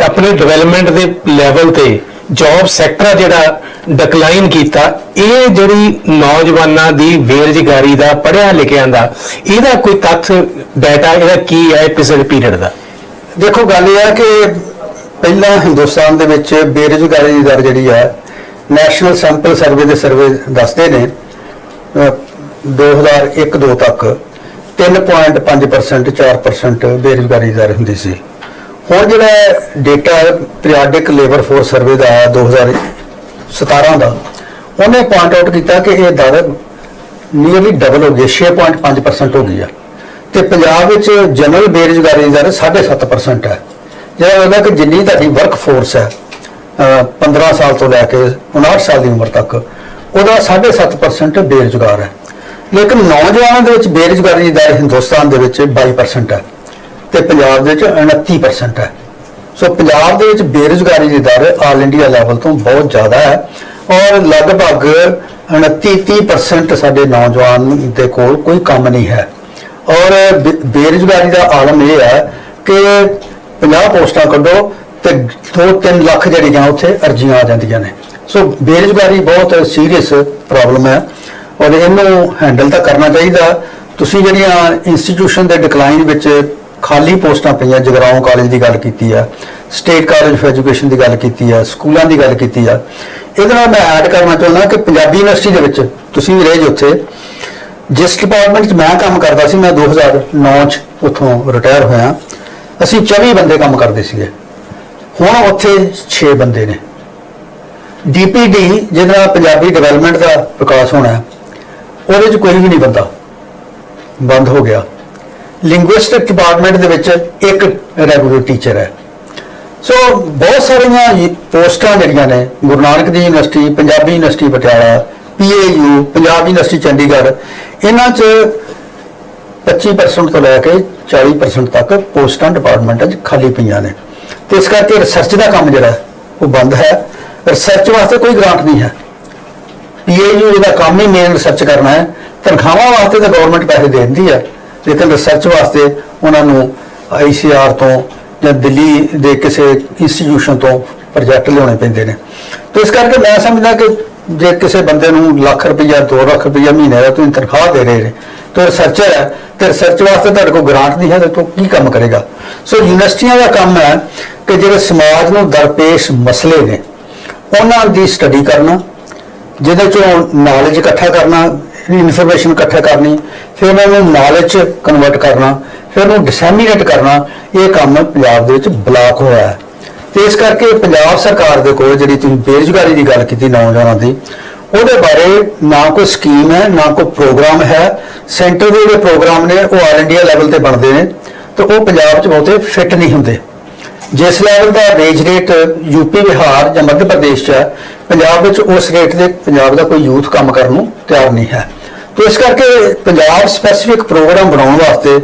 ਆਪਣੇ ਡਿਵੈਲਪਮੈਂਟ ਦੇ ਲੈਵਲ ਤੇ ਜੌਬ ਸੈਕਟਰ ਜਿਹੜਾ ਡਿਕਲਾਈਨ ਕੀਤਾ, ਇਹ ਜਿਹੜੀ ਨੌਜਵਾਨਾਂ ਦੀ ਬੇਰੁਜ਼ਗਾਰੀ ਦਾ ਪੜ੍ਹਿਆ ਲਿਖਿਆਂ ਦਾ, ਇਹਦਾ ਕੋਈ ਤੱਥ ਡਾਟਾ ਇਹਦਾ ਕੀ ਹੈ ਪਿਛਲੇ ਪੀਰੀਅਡ ਦਾ? ਦੇਖੋ ਗੱਲ ਇਹ ਹੈ ਕਿ ਪਹਿਲਾਂ ਹਿੰਦੁਸਤਾਨ ਦੇ ਵਿੱਚ ਬੇਰੁਜ਼ਗਾਰੀ ਦੀ ਦਰ ਜਿਹੜੀ ਹੈ ਨੈਸ਼ਨਲ ਸੈਂਪਲ ਸਰਵੇ ਦੇ ਸਰਵੇ ਦੱਸਦੇ ਨੇ ਅਹ, 2001-2 ਤੱਕ 3.5% 4% ਬੇਰੁਜ਼ਗਾਰੀ ਦੀ ਦਰ ਹੁੰਦੀ ਸੀ। ਹੁਣ ਜਿਹੜਾ data periodic labour force survey ਦਾ ਆਇਆ 2017 ਦਾ ਉਹਨੇ ਪੁਆਇੰਟ ਆਊਟ ਕੀਤਾ ਕਿ ਇਹ ਦਰ ਨੀਅਰਲੀ ਡਬਲ ਹੋ ਗਈ 6.5% ਹੋ ਗਈ ਆ। ਤੇ ਪੰਜਾਬ ਵਿੱਚ ਜਨਰਲ ਬੇਰੁਜ਼ਗਾਰੀ ਦੀ ਦਰ 7.5% ਹੈ। ਜਿਹੜਾ ਉਹਦਾ ਕਿ ਜਿੰਨੀ ਤੁਹਾਡੀ ਵਰਕ ਫੋਰਸ ਹੈ, ਅਹ 15 ਸਾਲ ਤੋਂ ਲੈ ਕੇ 59 ਸਾਲ ਦੀ ਉਮਰ ਤੱਕ, ਉਹਦਾ 7.5% ਬੇਰੁਜ਼ਗਾਰ ਹੈ। ਲੇਕਿਨ ਨੌਜਵਾਨਾਂ ਦੇ ਵਿੱਚ ਬੇਰੁਜ਼ਗਾਰੀ ਦੀ ਦਰ ਹਿੰਦੁਸਤਾਨ ਦੇ ਵਿੱਚ 22% ਹੈ ਤੇ ਪੰਜਾਬ ਦੇ ਵਿੱਚ 29% ਹੈ। ਸੋ ਪੰਜਾਬ ਦੇ ਵਿੱਚ ਬੇਰੁਜ਼ਗਾਰੀ ਦੀ ਦਰ ਆਲ ਇੰਡੀਆ ਲੈਵਲ ਤੋਂ ਬਹੁਤ ਜ਼ਿਆਦਾ ਹੈ ਔਰ ਲਗਭਗ 29-30% ਸਾਡੇ ਨੌਜਵਾਨ ਦੇ ਕੋਲ ਕੋਈ ਕੰਮ ਨਹੀਂ ਹੈ। ਔਰ ਬੇ- ਬੇਰੁਜ਼ਗਾਰੀ ਦਾ ਆਲਮ ਇਹ ਹੈ ਕਿ 50 ਪੋਸਟਾਂ ਕੱਢੋ ਤੇ 2-3 ਲੱਖ ਜਿਹੜੀਆਂ ਉੱਥੇ ਅਰਜ਼ੀਆਂ ਆ ਜਾਂਦੀਆਂ ਨੇ। ਸੋ ਬੇਰੁਜ਼ਗਾਰੀ ਬਹੁਤ ਸੀਰੀਅਸ ਪ੍ਰੋਬਲਮ ਹੈ ਔਰ ਇਹਨੂੰ ਹੈਂਡਲ ਤਾਂ ਕਰਨਾ ਚਾਹੀਦਾ। ਤੁਸੀਂ ਜਿਹੜੀਆਂ ਇੰਸਟੀਟਿਊਸ਼ਨ ਦੇ ਡਿਕਲਾਈਨ ਵਿੱਚ ਖਾਲੀ ਪੋਸਟਾਂ ਪਈਆਂ, ਜਗਰਾਉਂ ਕਾਲਜ ਦੀ ਗੱਲ ਕੀਤੀ ਆ ਸਟੇਟ ਕਾਲਜ ਆਫ ਐਜੂਕੇਸ਼ਨ ਦੀ ਗੱਲ ਕੀਤੀ ਆ, ਸਕੂਲਾਂ ਦੀ ਗੱਲ ਕੀਤੀ ਆ, ਇਹਦੇ ਨਾਲ ਮੈਂ ਐਡ ਕਰਨਾ ਚਾਹੁੰਦਾ ਕਿ ਪੰਜਾਬੀ ਯੂਨੀਵਰਸਿਟੀ ਦੇ ਵਿੱਚ ਤੁਸੀਂ ਵੀ ਰਹੇ ਜੀ ਉੱਥੇ। ਜਿਸ ਡਿਪਾਰਟਮੈਂਟ 'ਚ ਮੈਂ ਕੰਮ ਕਰਦਾ ਸੀ, ਮੈਂ 2009 'ਚ ਉੱਥੋਂ ਰਿਟਾਇਰ ਹੋਇਆ। ਅਸੀਂ 24 ਬੰਦੇ ਕੰਮ ਕਰਦੇ ਸੀਗੇ। ਹੁਣ ਉੱਥੇ 6 ਬੰਦੇ ਨੇ। ਡੀਪੀਡੀ ਜਿਹਦੇ ਨਾਲ ਪੰਜਾਬੀ ਡਿਵੈਲਪਮੈਂਟ ਦਾ ਵਿਕਾਸ ਹੋਣਾ ਉਹਦੇ 'ਚ ਕੋਈ ਵੀ ਨਹੀਂ ਬੰਦਾ। ਬੰਦ ਹੋ ਗਿਆ। ਲਿੰਗੁਇਸਟਿਕ ਡਿਪਾਰਟਮੈਂਟ ਦੇ ਵਿੱਚ ਇੱਕ ਰੈਗੂਲਰ ਟੀਚਰ ਹੈ। ਸੋ ਬਹੁਤ ਸਾਰੀਆਂ ਇਹ ਪੋਸਟਾਂ ਜਿਹੜੀਆਂ ਨੇ, Guru Nanak Dev university, Punjabi university, Patiala PAU Punjab university Chandigarh. ਇਹਨਾਂ 'ਚ 25% ਤੋਂ ਲੈ ਕੇ 40% ਤੱਕ ਪੋਸਟਾਂ ਡਿਪਾਰਟਮੈਂਟਾਂ 'ਚ ਖਾਲੀ ਪਈਆਂ ਨੇ। ਤੇ ਇਸ ਕਰਕੇ ਰਿਸਰਚ ਦਾ ਕੰਮ ਜਿਹੜਾ, ਉਹ ਬੰਦ ਹੈ। ਰਿਸਰਚ ਵਾਸਤੇ ਕੋਈ ਗ੍ਰਾਂਟ ਨਹੀਂ ਹੈ। ਪੀਏਯੂ ਇਹਦਾ ਕੰਮ ਹੀ ਮੇਨ ਰਿਸਰਚ ਕਰਨਾ ਹੈ। ਤਨਖਾਹਾਂ ਵਾਸਤੇ ਤਾਂ ਗਵਰਨਮੈਂਟ ਪੈਸੇ ਦੇ ਦਿੰਦੀ ਹੈ। ਲੇਕਿਨ ਰਿਸਰਚ ਵਾਸਤੇ ਉਹਨਾਂ ਨੂੰ ਆਈਸੀਆਰ ਤੋਂ ਜਾਂ ਦਿੱਲੀ ਦੇ ਕਿਸੇ ਇੰਸਟੀਟਿਊਸ਼ਨ ਤੋਂ ਪ੍ਰੋਜੈਕਟ ਲਿਆਉਣੇ ਪੈਂਦੇ ਨੇ। ਤੇ ਇਸ ਕਰਕੇ ਮੈਂ ਸਮਝਦਾ ਕਿ ਜੇ ਕਿਸੇ ਬੰਦੇ ਨੂੰ ਲੱਖ ਰੁਪਈਆ 2 ਲੱਖ ਰੁਪਈਆ ਮਹੀਨੇ ਦਾ ਤੁਸੀਂ ਤਨਖਾਹ ਦੇ ਰਹੇ ਨੇ, ਤੇ ਰਿਸਰਚਰ ਹੈ, ਤੇ ਰਿਸਰਚ ਵਾਸਤੇ ਤੁਹਾਡੇ ਕੋਲ ਗ੍ਰਾਂਟ ਨਹੀਂ ਹੈ, ਤੇ ਤੂੰ ਕੀ ਕੰਮ ਕਰੇਗਾ? ਸੋ ਯੂਨੀਵਰਸਿਟੀਆਂ ਦਾ ਕੰਮ ਹੈ ਕਿ ਜਿਹੜੇ ਸਮਾਜ ਨੂੰ ਦਰਪੇਸ਼ ਮਸਲੇ ਨੇ, ਉਹਨਾਂ ਦੀ ਸਟੱਡੀ ਕਰਨਾ, ਜਿਹਦੇ ਚੋਂ ਨੌਲੇਜ ਇਕੱਠਾ ਕਰਨਾ ਇਨਫੋਰਮੇਸ਼ਨ ਇਕੱਠਾ ਕਰਨੀ, ਫਿਰ ਉਹਨਾਂ ਨੂੰ ਨੌਲੇਜ ਚ ਕਨਵਰਟ ਕਰਨਾ, ਫਿਰ ਉਹਨੂੰ ਡਿਸੈਮੀਨੇਟ ਕਰਨਾ, ਇਹ ਕੰਮ ਪੰਜਾਬ ਦੇ ਵਿੱਚ ਬਲਾਕ ਹੋਇਆ ਹੈ। ਤੇ ਇਸ ਕਰਕੇ ਪੰਜਾਬ ਸਰਕਾਰ ਦੇ ਕੋਲ ਜਿਹੜੀ ਤੁਸੀਂ ਬੇਰੁਜ਼ਗਾਰੀ ਦੀ ਗੱਲ ਕੀਤੀ ਨੌਜਵਾਨਾਂ ਦੀ, ਉਹਦੇ ਬਾਰੇ ਨਾ ਕੋਈ ਸਕੀਮ ਹੈ, ਨਾ ਕੋਈ ਪ੍ਰੋਗਰਾਮ ਹੈ। ਸੈਂਟਰ ਦੇ ਜਿਹੜੇ ਪ੍ਰੋਗਰਾਮ ਨੇ, ਉਹ ਆਲ ਇੰਡੀਆ ਲੈਵਲ ਤੇ ਬਣਦੇ ਨੇ, ਤੇ ਉਹ ਪੰਜਾਬ 'ਚ ਬਹੁਤੇ ਫਿੱਟ ਨਹੀਂ ਹੁੰਦੇ। ਜਿਸ ਲੈਵਲ ਦਾ ਵੇਜ ਰੇਟ ਯੂਪੀ ਬਿਹਾਰ ਜਾਂ ਮੱਧ ਪ੍ਰਦੇਸ਼ 'ਚ ਹੈ, ਪੰਜਾਬ ਵਿੱਚ ਉਸ ਰੇਟ ਦੇ ਪੰਜਾਬ ਦਾ ਕੋਈ ਯੂਥ ਕੰਮ ਕਰਨ ਨੂੰ ਤਿਆਰ ਨਹੀਂ ਹੈ। ਤੇ ਇਸ ਕਰਕੇ ਪੰਜਾਬ ਸਪੈਸੀਫਿਕ ਪ੍ਰੋਗਰਾਮ ਬਣਾਉਣ ਵਾਸਤੇ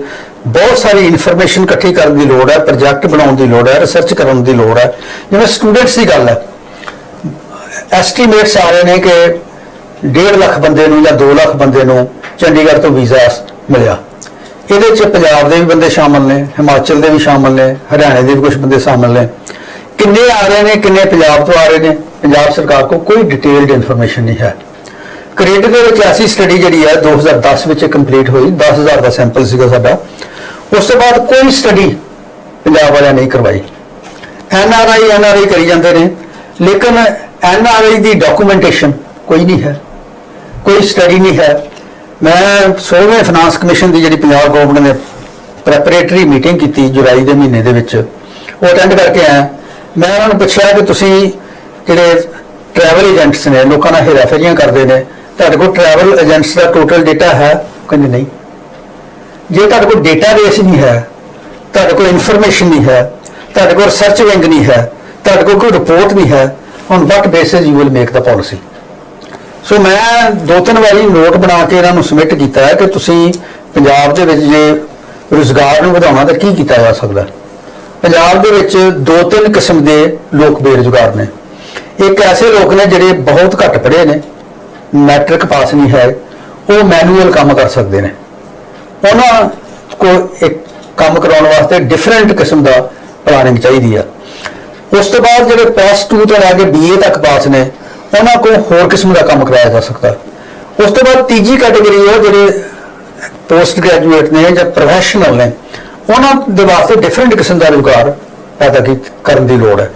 ਬਹੁਤ ਸਾਰੀ ਇਨਫੋਰਮੇਸ਼ਨ ਇਕੱਠੀ ਕਰਨ ਦੀ ਲੋੜ ਹੈ ਪ੍ਰੋਜੈਕਟ ਬਣਾਉਣ ਦੀ ਲੋੜ ਹੈ ਰਿਸਰਚ ਕਰਨ ਦੀ ਲੋੜ ਹੈ। ਜਿਵੇਂ ਸਟੂਡੈਂਟਸ ਦੀ ਗੱਲ ਹੈ ਐਸਟੀਮੇਟਸ ਆ ਰਹੇ ਨੇ ਕਿ 1.5 ਲੱਖ ਬੰਦੇ ਨੂੰ ਜਾਂ 2 ਲੱਖ ਬੰਦੇ ਨੂੰ ਚੰਡੀਗੜ੍ਹ ਤੋਂ ਵੀਜ਼ਾ ਮਿਲਿਆ। ਇਹਦੇ 'ਚ ਪੰਜਾਬ ਦੇ ਵੀ ਬੰਦੇ ਸ਼ਾਮਲ ਨੇ, ਹਿਮਾਚਲ ਦੇ ਵੀ ਸ਼ਾਮਲ ਨੇ, ਹਰਿਆਣੇ ਦੇ ਵੀ ਕੁਝ ਬੰਦੇ ਸ਼ਾਮਲ ਨੇ। ਕਿੰਨੇ ਆ ਰਹੇ ਨੇ, ਕਿੰਨੇ ਪੰਜਾਬ ਤੋਂ ਆ ਰਹੇ ਨੇ, ਪੰਜਾਬ ਸਰਕਾਰ ਕੋਲ ਕੋਈ ਡਿਟੇਲਡ ਇਨਫੋਰਮੇਸ਼ਨ ਨਹੀਂ ਹੈ। ਕੈਨੇਡਾ ਦੇ ਵਿੱਚ ਐਸੀ ਸਟੱਡੀ ਜਿਹੜੀ ਹੈ 2010 ਵਿੱਚ ਕੰਪਲੀਟ ਹੋਈ 10000 ਦਾ ਸੈਂਪਲ ਸੀਗਾ ਸਾਡਾ। ਉਸ ਤੋਂ ਬਾਅਦ ਕੋਈ ਸਟੱਡੀ ਪੰਜਾਬ ਵਾਲਿਆਂ ਨਹੀਂ ਕਰਵਾਈ। N R I N R I ਕਰੀ ਜਾਂਦੇ ਨੇ। ਲੇਕਿਨ N R I the documentation ਕੋਈ ਨਹੀਂ ਹੈ। ਕੋਈ ਸਟੱਡੀ ਨਹੀਂ ਹੈ। ਮੈਂ 16ਵੇਂ ਫਾਈਨਾਂਸ ਕਮਿਸ਼ਨ ਦੀ ਜਿਹੜੀ ਪੰਜਾਬ ਗਵਰਨਮੈਂਟ ਨੇ ਪ੍ਰੈਪਰੇਟਰੀ ਮੀਟਿੰਗ ਕੀਤੀ ਜੁਲਾਈ ਦੇ ਮਹੀਨੇ ਦੇ ਵਿੱਚ, ਉਹ ਅਟੈਂਡ ਕਰਕੇ ਆਇਆ। ਮੈਂ ਉਹਨਾਂ ਨੂੰ ਪੁੱਛਿਆ ਕਿ ਤੁਸੀਂ ਜਿਹੜੇ ਟਰੈਵਲ ਏਜੰਟਸ ਨੇ, ਲੋਕਾਂ ਨਾਲ ਹੇਰਾਫੇਰੀਆਂ ਕਰਦੇ ਨੇ, ਤੁਹਾਡੇ ਕੋਲ ਟਰੈਵਲ ਏਜੰਟਸ ਦਾ ਟੋਟਲ ਡਾਟਾ ਹੈ? ਕਹਿੰਦੇ, ਨਹੀਂ। ਜੇ ਤੁਹਾਡੇ ਕੋਲ ਡੇਟਾਬੇਸ ਨਹੀਂ ਹੈ, ਤੁਹਾਡੇ ਕੋਲ ਇਨਫੋਰਮੇਸ਼ਨ ਨਹੀਂ ਹੈ, ਤੁਹਾਡੇ ਕੋਲ ਰਿਸਰਚ ਵਿੰਗ ਨਹੀਂ ਹੈ, ਤੁਹਾਡੇ ਕੋਲ ਕੋਈ ਰਿਪੋਰਟ ਨਹੀਂ ਹੈ on what basis you will make the policy so ਮੈਂ ਦੋ ਤਿੰਨ ਵਾਰੀ ਨੋਟ ਬਣਾ ਕੇ ਇਹਨਾਂ ਨੂੰ ਸਬਮਿਟ ਕੀਤਾ ਹੈ ਕਿ ਤੁਸੀਂ ਪੰਜਾਬ ਦੇ ਵਿੱਚ ਜੇ ਰੁਜ਼ਗਾਰ ਨੂੰ ਵਧਾਉਣਾ ਤਾਂ ਕੀ ਕੀਤਾ ਜਾ ਸਕਦਾ? ਪੰਜਾਬ ਦੇ ਵਿੱਚ ਦੋ ਤਿੰਨ ਕਿਸਮ ਦੇ ਲੋਕ ਬੇਰੁਜ਼ਗਾਰ ਨੇ। ਇੱਕ ਐਸੇ ਲੋਕ ਨੇ ਜਿਹੜੇ ਬਹੁਤ ਘੱਟ ਪੜ੍ਹੇ ਨੇ ਮੈਟ੍ਰਿਕ ਪਾਸ ਨਹੀਂ ਹੈ, ਉਹ ਮੈਨੂਅਲ ਕੰਮ ਕਰ ਸਕਦੇ ਨੇ। ਉਹਨਾਂ ਕੋਲ ਇੱਕ ਕੰਮ ਕਰਾਉਣ ਵਾਸਤੇ ਡਿਫਰੈਂਟ ਕਿਸਮ ਦਾ ਪਲਾਨਿੰਗ ਚਾਹੀਦੀ ਆ। ਉਸ ਤੋਂ ਬਾਅਦ ਜਿਹੜੇ ਪਲੱਸ 2 ਤੋਂ ਲੈ ਕੇ ਬੀਏ ਤੱਕ ਪਾਸ ਨੇ, ਉਹਨਾਂ ਕੋਲ ਹੋਰ ਕਿਸਮ ਦਾ ਕੰਮ ਕਰਾਇਆ ਜਾ ਸਕਦਾ। ਉਸ ਤੋਂ ਬਾਅਦ ਤੀਜੀ ਕੈਟਾਗਰੀ ਉਹ ਜਿਹੜੇ ਪੋਸਟ ਗ੍ਰੈਜੂਏਟ ਨੇ ਜਾਂ ਪ੍ਰੋਫੈਸ਼ਨਲ ਨੇ, ਉਹਨਾਂ ਦੇ ਵਾਸਤੇ ਡਿਫਰੈਂਟ ਕਿਸਮ ਦਾ ਰੁਜ਼ਗਾਰ ਪੈਦਾ ਕੀ- ਕਰਨ ਦੀ ਲੋੜ ਹੈ।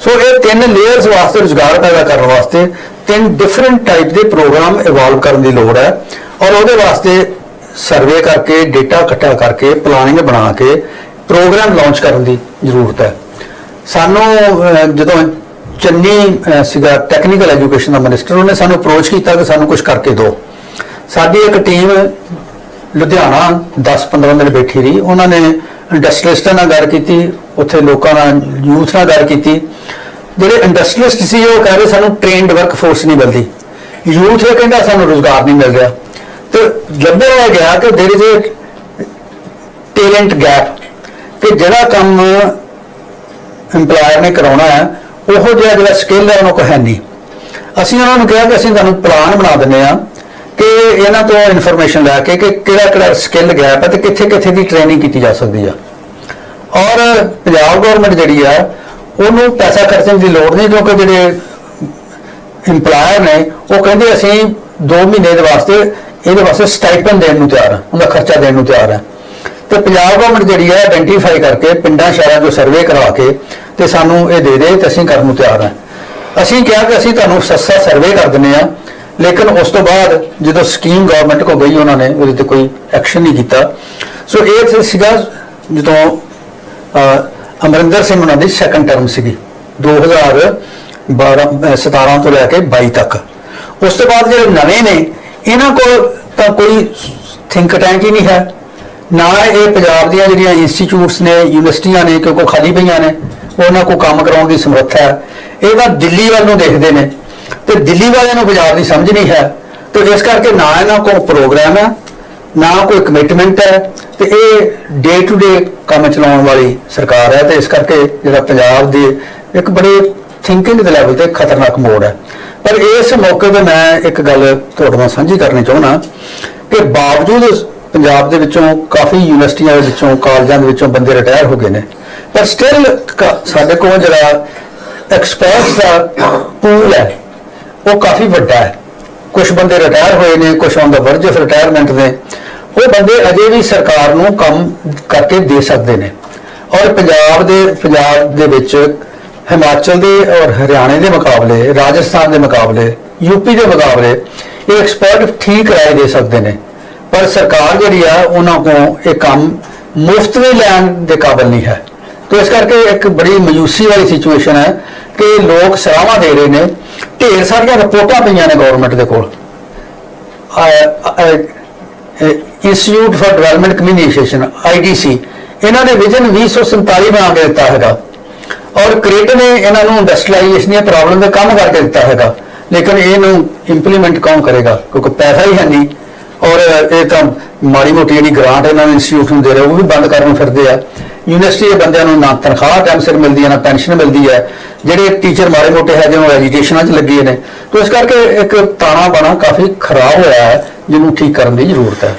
ਸੋ ਇਹ ਤਿੰਨ ਲੇਅਰਸ ਵਾਸਤੇ ਰੁਜ਼ਗਾਰ ਪੈਦਾ ਕਰਨ ਵਾਸਤੇ ਤਿੰਨ ਡਿਫਰੈਂਟ ਟਾਈਪ ਦੇ ਪ੍ਰੋਗਰਾਮ ਇਵੋਲਵ ਕਰਨ ਦੀ ਲੋੜ ਹੈ। ਔਰ ਉਹਦੇ ਵਾਸਤੇ ਸਰਵੇ ਕਰਕੇ ਡੇਟਾ ਇਕੱਠਾ ਕਰਕੇ ਪਲਾਨਿੰਗ ਬਣਾ ਕੇ ਪ੍ਰੋਗਰਾਮ ਲਾਂਚ ਕਰਨ ਦੀ ਜ਼ਰੂਰਤ ਹੈ। ਸਾਨੂੰ ਜਦੋਂ ਚੰਨੀ ਸੀਗਾ ਟੈਕਨੀਕਲ ਐਜੂਕੇਸ਼ਨ ਦਾ ਮਿਨਿਸਟਰ ਉਹਨੇ ਸਾਨੂੰ ਅਪਰੋਚ ਕੀਤਾ ਕਿ ਸਾਨੂੰ ਕੁਝ ਕਰਕੇ ਦਿਓ। ਸਾਡੀ ਇੱਕ ਟੀਮ ਲੁਧਿਆਣਾ 10-15 ਦਿਨ ਬੈਠੀ ਰਹੀ। ਉਹਨਾਂ ਨੇ ਇੰਡਸਟਰੀਅਲਿਸਟਾਂ ਨਾਲ ਗੱਲ ਕੀਤੀ, ਉੱਥੇ ਲੋਕਾਂ ਨਾਲ ਯੂਥ ਨਾਲ ਗੱਲ ਕੀਤੀ। ਜਿਹੜੇ ਇੰਡਸਟਰੀਅਲਿਸਟ ਸੀ, ਉਹ ਕਹਿ ਰਹੇ, ਸਾਨੂੰ ਟ੍ਰੇਨਡ ਵਰਕਫੋਰਸ ਨਹੀਂ ਮਿਲਦੀ। ਯੂਥ ਇਹ ਕਹਿੰਦਾ, ਸਾਨੂੰ ਰੋਜ਼ਗਾਰ ਨਹੀਂ ਮਿਲ ਰਿਹਾ। ਤੇ ਲੱਭਿਆ ਗਿਆ ਕਿ ਦੇਰ ਇਜ਼ ਟੈਲੈਂਟ ਗੈਪ ਕਿ ਜਿਹੜਾ ਕੰਮ EMPLOYER ਨੇ ਕਰਾਉਣਾ ਹੈ, ਉਹ ਜਿਹਾ ਜਿਹੜਾ ਸਕਿੱਲ ਹੈ ਉਹਨਾਂ ਕੋਲ ਹੈ ਨਹੀਂ। ਅਸੀਂ ਉਹਨਾਂ ਨੂੰ ਕਿਹਾ ਕਿ ਅਸੀਂ ਤੁਹਾਨੂੰ ਪਲਾਨ ਬਣਾ ਦਿੰਦੇ ਆ ਕਿ ਇਹਨਾਂ ਤੋਂ ਇਨਫੋਰਮੇਸ਼ਨ ਲੈ ਕੇ ਕਿ ਕਿਹੜਾ ਕਿਹੜਾ ਸਕਿੱਲ ਗੈਪ ਹੈ ਤੇ ਕਿੱਥੇ ਕਿੱਥੇ ਦੀ ਟ੍ਰੇਨਿੰਗ ਕੀਤੀ ਜਾ ਸਕਦੀ ਆ। ਔਰ ਪੰਜਾਬ ਗਵਰਨਮੈਂਟ ਜਿਹੜੀ ਆ, ਉਹਨੂੰ ਪੈਸਾ ਖਰਚਣ ਦੀ ਲੋੜ ਨਹੀਂ, ਕਿਉਂਕਿ ਜਿਹੜੇ EMPLOYER ਨੇ, ਉਹ ਕਹਿੰਦੇ ਅਸੀਂ 2 ਮਹੀਨੇ ਦੇ ਵਾਸਤੇ ਇਹਦੇ ਵਾਸਤੇ ਸਟਾਈਪਨ ਦੇਣ ਨੂੰ ਤਿਆਰ ਆ ਉਹਦਾ ਖਰਚਾ ਦੇਣ ਨੂੰ ਤਿਆਰ ਹੈ ਤੇ ਪੰਜਾਬ ਗਵਰਨਮੈਂਟ ਜਿਹੜੀ ਹੈ ਆਇਡੈਂਟੀਫਾਈ ਕਰਕੇ ਪਿੰਡਾਂ ਸ਼ਹਿਰਾਂ 'ਚੋਂ ਸਰਵੇ ਕਰਵਾ ਕੇ ਤੇ ਸਾਨੂੰ ਇਹ ਦੇ ਦੇ ਤੇ ਅਸੀਂ ਕਰਨ ਨੂੰ ਤਿਆਰ ਹਾਂ ਅਸੀਂ ਕਿਹਾ ਕਿ ਅਸੀਂ ਤੁਹਾਨੂੰ ਸਸਤਾ ਸਰਵੇ ਕਰ ਦਿੰਦੇ ਆ ਲੇਕਿਨ ਉਸ ਤੋਂ ਬਾਅਦ ਜਦੋਂ ਸਕੀਮ ਗਵਰਨਮੈਂਟ ਕੋ ਗਈ ਉਹਨਾਂ ਨੇ ਉਹਦੇ ਤੇ ਕੋਈ ਐਕਸ਼ਨ ਨਹੀਂ ਕੀਤਾ। ਸੋ ਇਹ ਸੀਗਾ ਜਦੋਂ ਅਮਰਿੰਦਰ ਸਿੰਘ ਉਹਨਾਂ ਦੀ ਸੈਕੰਡ ਟਰਮ ਸੀਗੀ 2012 ਅਹ, 17 ਤੋਂ ਲੈ ਕੇ 22 ਤੱਕ। ਉਸ ਤੋਂ ਬਾਅਦ ਜਿਹੜੇ ਨਵੇਂ ਨੇ ਇਹਨਾਂ ਕੋਲ ਤਾਂ ਕੋਈ ਥਿੰਕ ਟੈਂਕ ਹੀ ਨਹੀਂ ਹੈ। ਨਾ ਇਹ ਪੰਜਾਬ ਦੀਆਂ ਜਿਹੜੀਆਂ ਇੰਸਟੀਚਿਊਟਸ ਨੇ ਯੂਨੀਵਰਸਿਟੀਆਂ ਨੇ, ਕਿਉਂਕਿ ਖਾਲੀ ਪਈਆਂ ਨੇ, ਉਹਨਾਂ ਕੋਲ ਕੰਮ ਕਰਾਉਣ ਦੀ ਸਮਰੱਥਾ ਹੈ। ਇਹ ਤਾਂ ਦਿੱਲੀ ਵੱਲ ਨੂੰ ਦੇਖਦੇ ਨੇ। ਤੇ ਦਿੱਲੀ ਵਾਲਿਆਂ ਨੂੰ ਪੰਜਾਬ ਦੀ ਸਮਝ ਨਹੀਂ ਹੈ। ਤੇ ਇਸ ਕਰਕੇ ਨਾ ਇਹਨਾਂ ਕੋਲ ਪ੍ਰੋਗਰਾਮ ਹੈ, ਨਾ ਕੋਈ ਕਮਿਟਮੈਂਟ ਹੈ, ਤੇ ਇਹ ਡੇ ਟੂ ਡੇ ਕੰਮ ਚਲਾਉਣ ਵਾਲੀ ਸਰਕਾਰ ਹੈ। ਤੇ ਇਸ ਕਰਕੇ ਜਿਹੜਾ ਪੰਜਾਬ ਦੇ ਇੱਕ ਬੜੇ ਥਿੰਕਿੰਗ ਦੇ ਲੈਵਲ ਤੇ ਖਤਰਨਾਕ ਮੋੜ ਹੈ। ਪਰ ਇਸ ਮੌਕੇ ਤੇ ਮੈਂ ਇੱਕ ਗੱਲ ਤੁਹਾਡੇ ਨਾਲ ਸਾਂਝੀ ਕਰਨੀ ਚਾਹੁੰਦਾ ਕਿ ਬਾਵਜੂਦ ਪੰਜਾਬ ਦੇ ਵਿੱਚੋਂ ਕਾਫੀ ਯੂਨੀਵਰਸਿਟੀਆਂ ਦੇ ਵਿੱਚੋਂ, ਕਾਲਜਾਂ ਦੇ ਵਿੱਚੋਂ ਬੰਦੇ ਰਿਟਾਇਰ ਹੋ ਗਏ ਨੇ, ਪਰ ਸਟਿਲ ਸਾਡੇ ਕੋਲ ਜਿਹੜਾ ਐਕਸਪਰਟਸ ਦਾ ਪੂਲ ਹੈ, ਉਹ ਕਾਫੀ ਵੱਡਾ ਹੈ। ਕੁਝ ਬੰਦੇ ਰਿਟਾਇਰ ਹੋਏ ਨੇ ਕੁਝ on the verge of retirement ਨੇ। ਉਹ ਬੰਦੇ ਅਜੇ ਵੀ ਸਰਕਾਰ ਨੂੰ ਕੰਮ ਕਰਕੇ ਦੇ ਸਕਦੇ ਨੇ। ਔਰ ਪੰਜਾਬ ਦੇ ਪੰਜਾਬ ਦੇ ਵਿੱਚ ਹਿਮਾਚਲ ਦੇ ਔਰ ਹਰਿਆਣੇ ਦੇ ਮੁਕਾਬਲੇ, ਰਾਜਸਥਾਨ ਦੇ ਮੁਕਾਬਲੇ ਯੂਪੀ ਦੇ ਮੁਕਾਬਲੇ ਇਹ ਐਕਸਪਰਟ ਠੀਕ ਰਾਏ ਦੇ ਸਕਦੇ ਨੇ। ਪਰ ਸਰਕਾਰ ਜਿਹੜੀ ਆ, ਉਹਨਾਂ ਕੋਲ ਇਹ ਕੰਮ ਮੁਫਤ ਵੀ ਲੈਣ ਦੇ ਕਾਬਿਲ ਨਹੀਂ ਹੈ। ਤੇ ਇਸ ਕਰਕੇ ਇੱਕ ਬੜੀ ਮਯੂਸੀ ਵਾਲੀ ਸਿਚੁਏਸ਼ਨ ਹੈ ਕਿ ਲੋਕ ਸਰਾਹਾਂ ਦੇ ਰਹੇ ਨੇ। ਢੇਰ ਸਾਰੀਆਂ ਰਿਪੋਰਟਾਂ ਪਈਆਂ ਨੇ ਗਵਰਨਮੈਂਟ ਦੇ ਕੋਲ। Institute for development communication IDC ਇਹਨਾਂ ਨੇ ਵਿਜ਼ਨ 2047 ਬਣਾ ਕੇ ਦਿੱਤਾ ਹੈਗਾ। ਔਰ ਕ੍ਰੇਟ ਨੇ ਇਹਨਾਂ ਨੂੰ ਇੰਡਸਟਰੀਲਾਈਜੇਸ਼ਨ ਦੀਆਂ ਪ੍ਰੋਬਲਮ ਦਾ ਕੰਮ ਕਰਕੇ ਦਿੱਤਾ ਹੈਗਾ। ਲੇਕਿਨ ਇਹਨੂੰ ਇੰਪਲੀਮੈਂਟ ਕੌਣ ਕਰੇਗਾ? ਕਿਉਂਕਿ ਪੈਸਾ ਹੀ ਹੈ ਨਹੀਂ। ਔਰ ਇਹ ਤਾਂ ਮਾੜੀ ਮੋਟੀ ਜਿਹੜੀ ਗ੍ਰਾਂਟ ਇਹਨਾਂ ਨੂੰ ਇੰਸਟੀਚਿਊਟ ਨੂੰ ਦੇ ਰਹੇ, ਉਹ ਵੀ ਬੰਦ ਕਰਨ ਫਿਰਦੇ ਆ। ਯੂਨੀਵਰਸਿਟੀ ਦੇ ਬੰਦਿਆਂ ਨੂੰ ਨਾ ਤਨਖਾਹ ਟਾਈਮ ਸਿਰ ਮਿਲਦੀ ਹੈ, ਨਾ ਪੈਨਸ਼ਨ ਮਿਲਦੀ ਹੈ। ਜਿਹੜੇ ਟੀਚਰ ਮਾੜੇ ਮੋਟੇ ਹੈ, ਜਿਹਨੂੰ ਐਜੂਕੇਸ਼ਨਾਂ 'ਚ ਲੱਗੇ ਨੇ। ਤੋਂ ਇਸ ਕਰਕੇ ਇੱਕ ਤਾਣਾ ਬਾਣਾ ਕਾਫੀ ਖਰਾਬ ਹੋਇਆ ਹੈ, ਜਿਹਨੂੰ ਠੀਕ ਕਰਨ ਦੀ ਜ਼ਰੂਰਤ ਹੈ।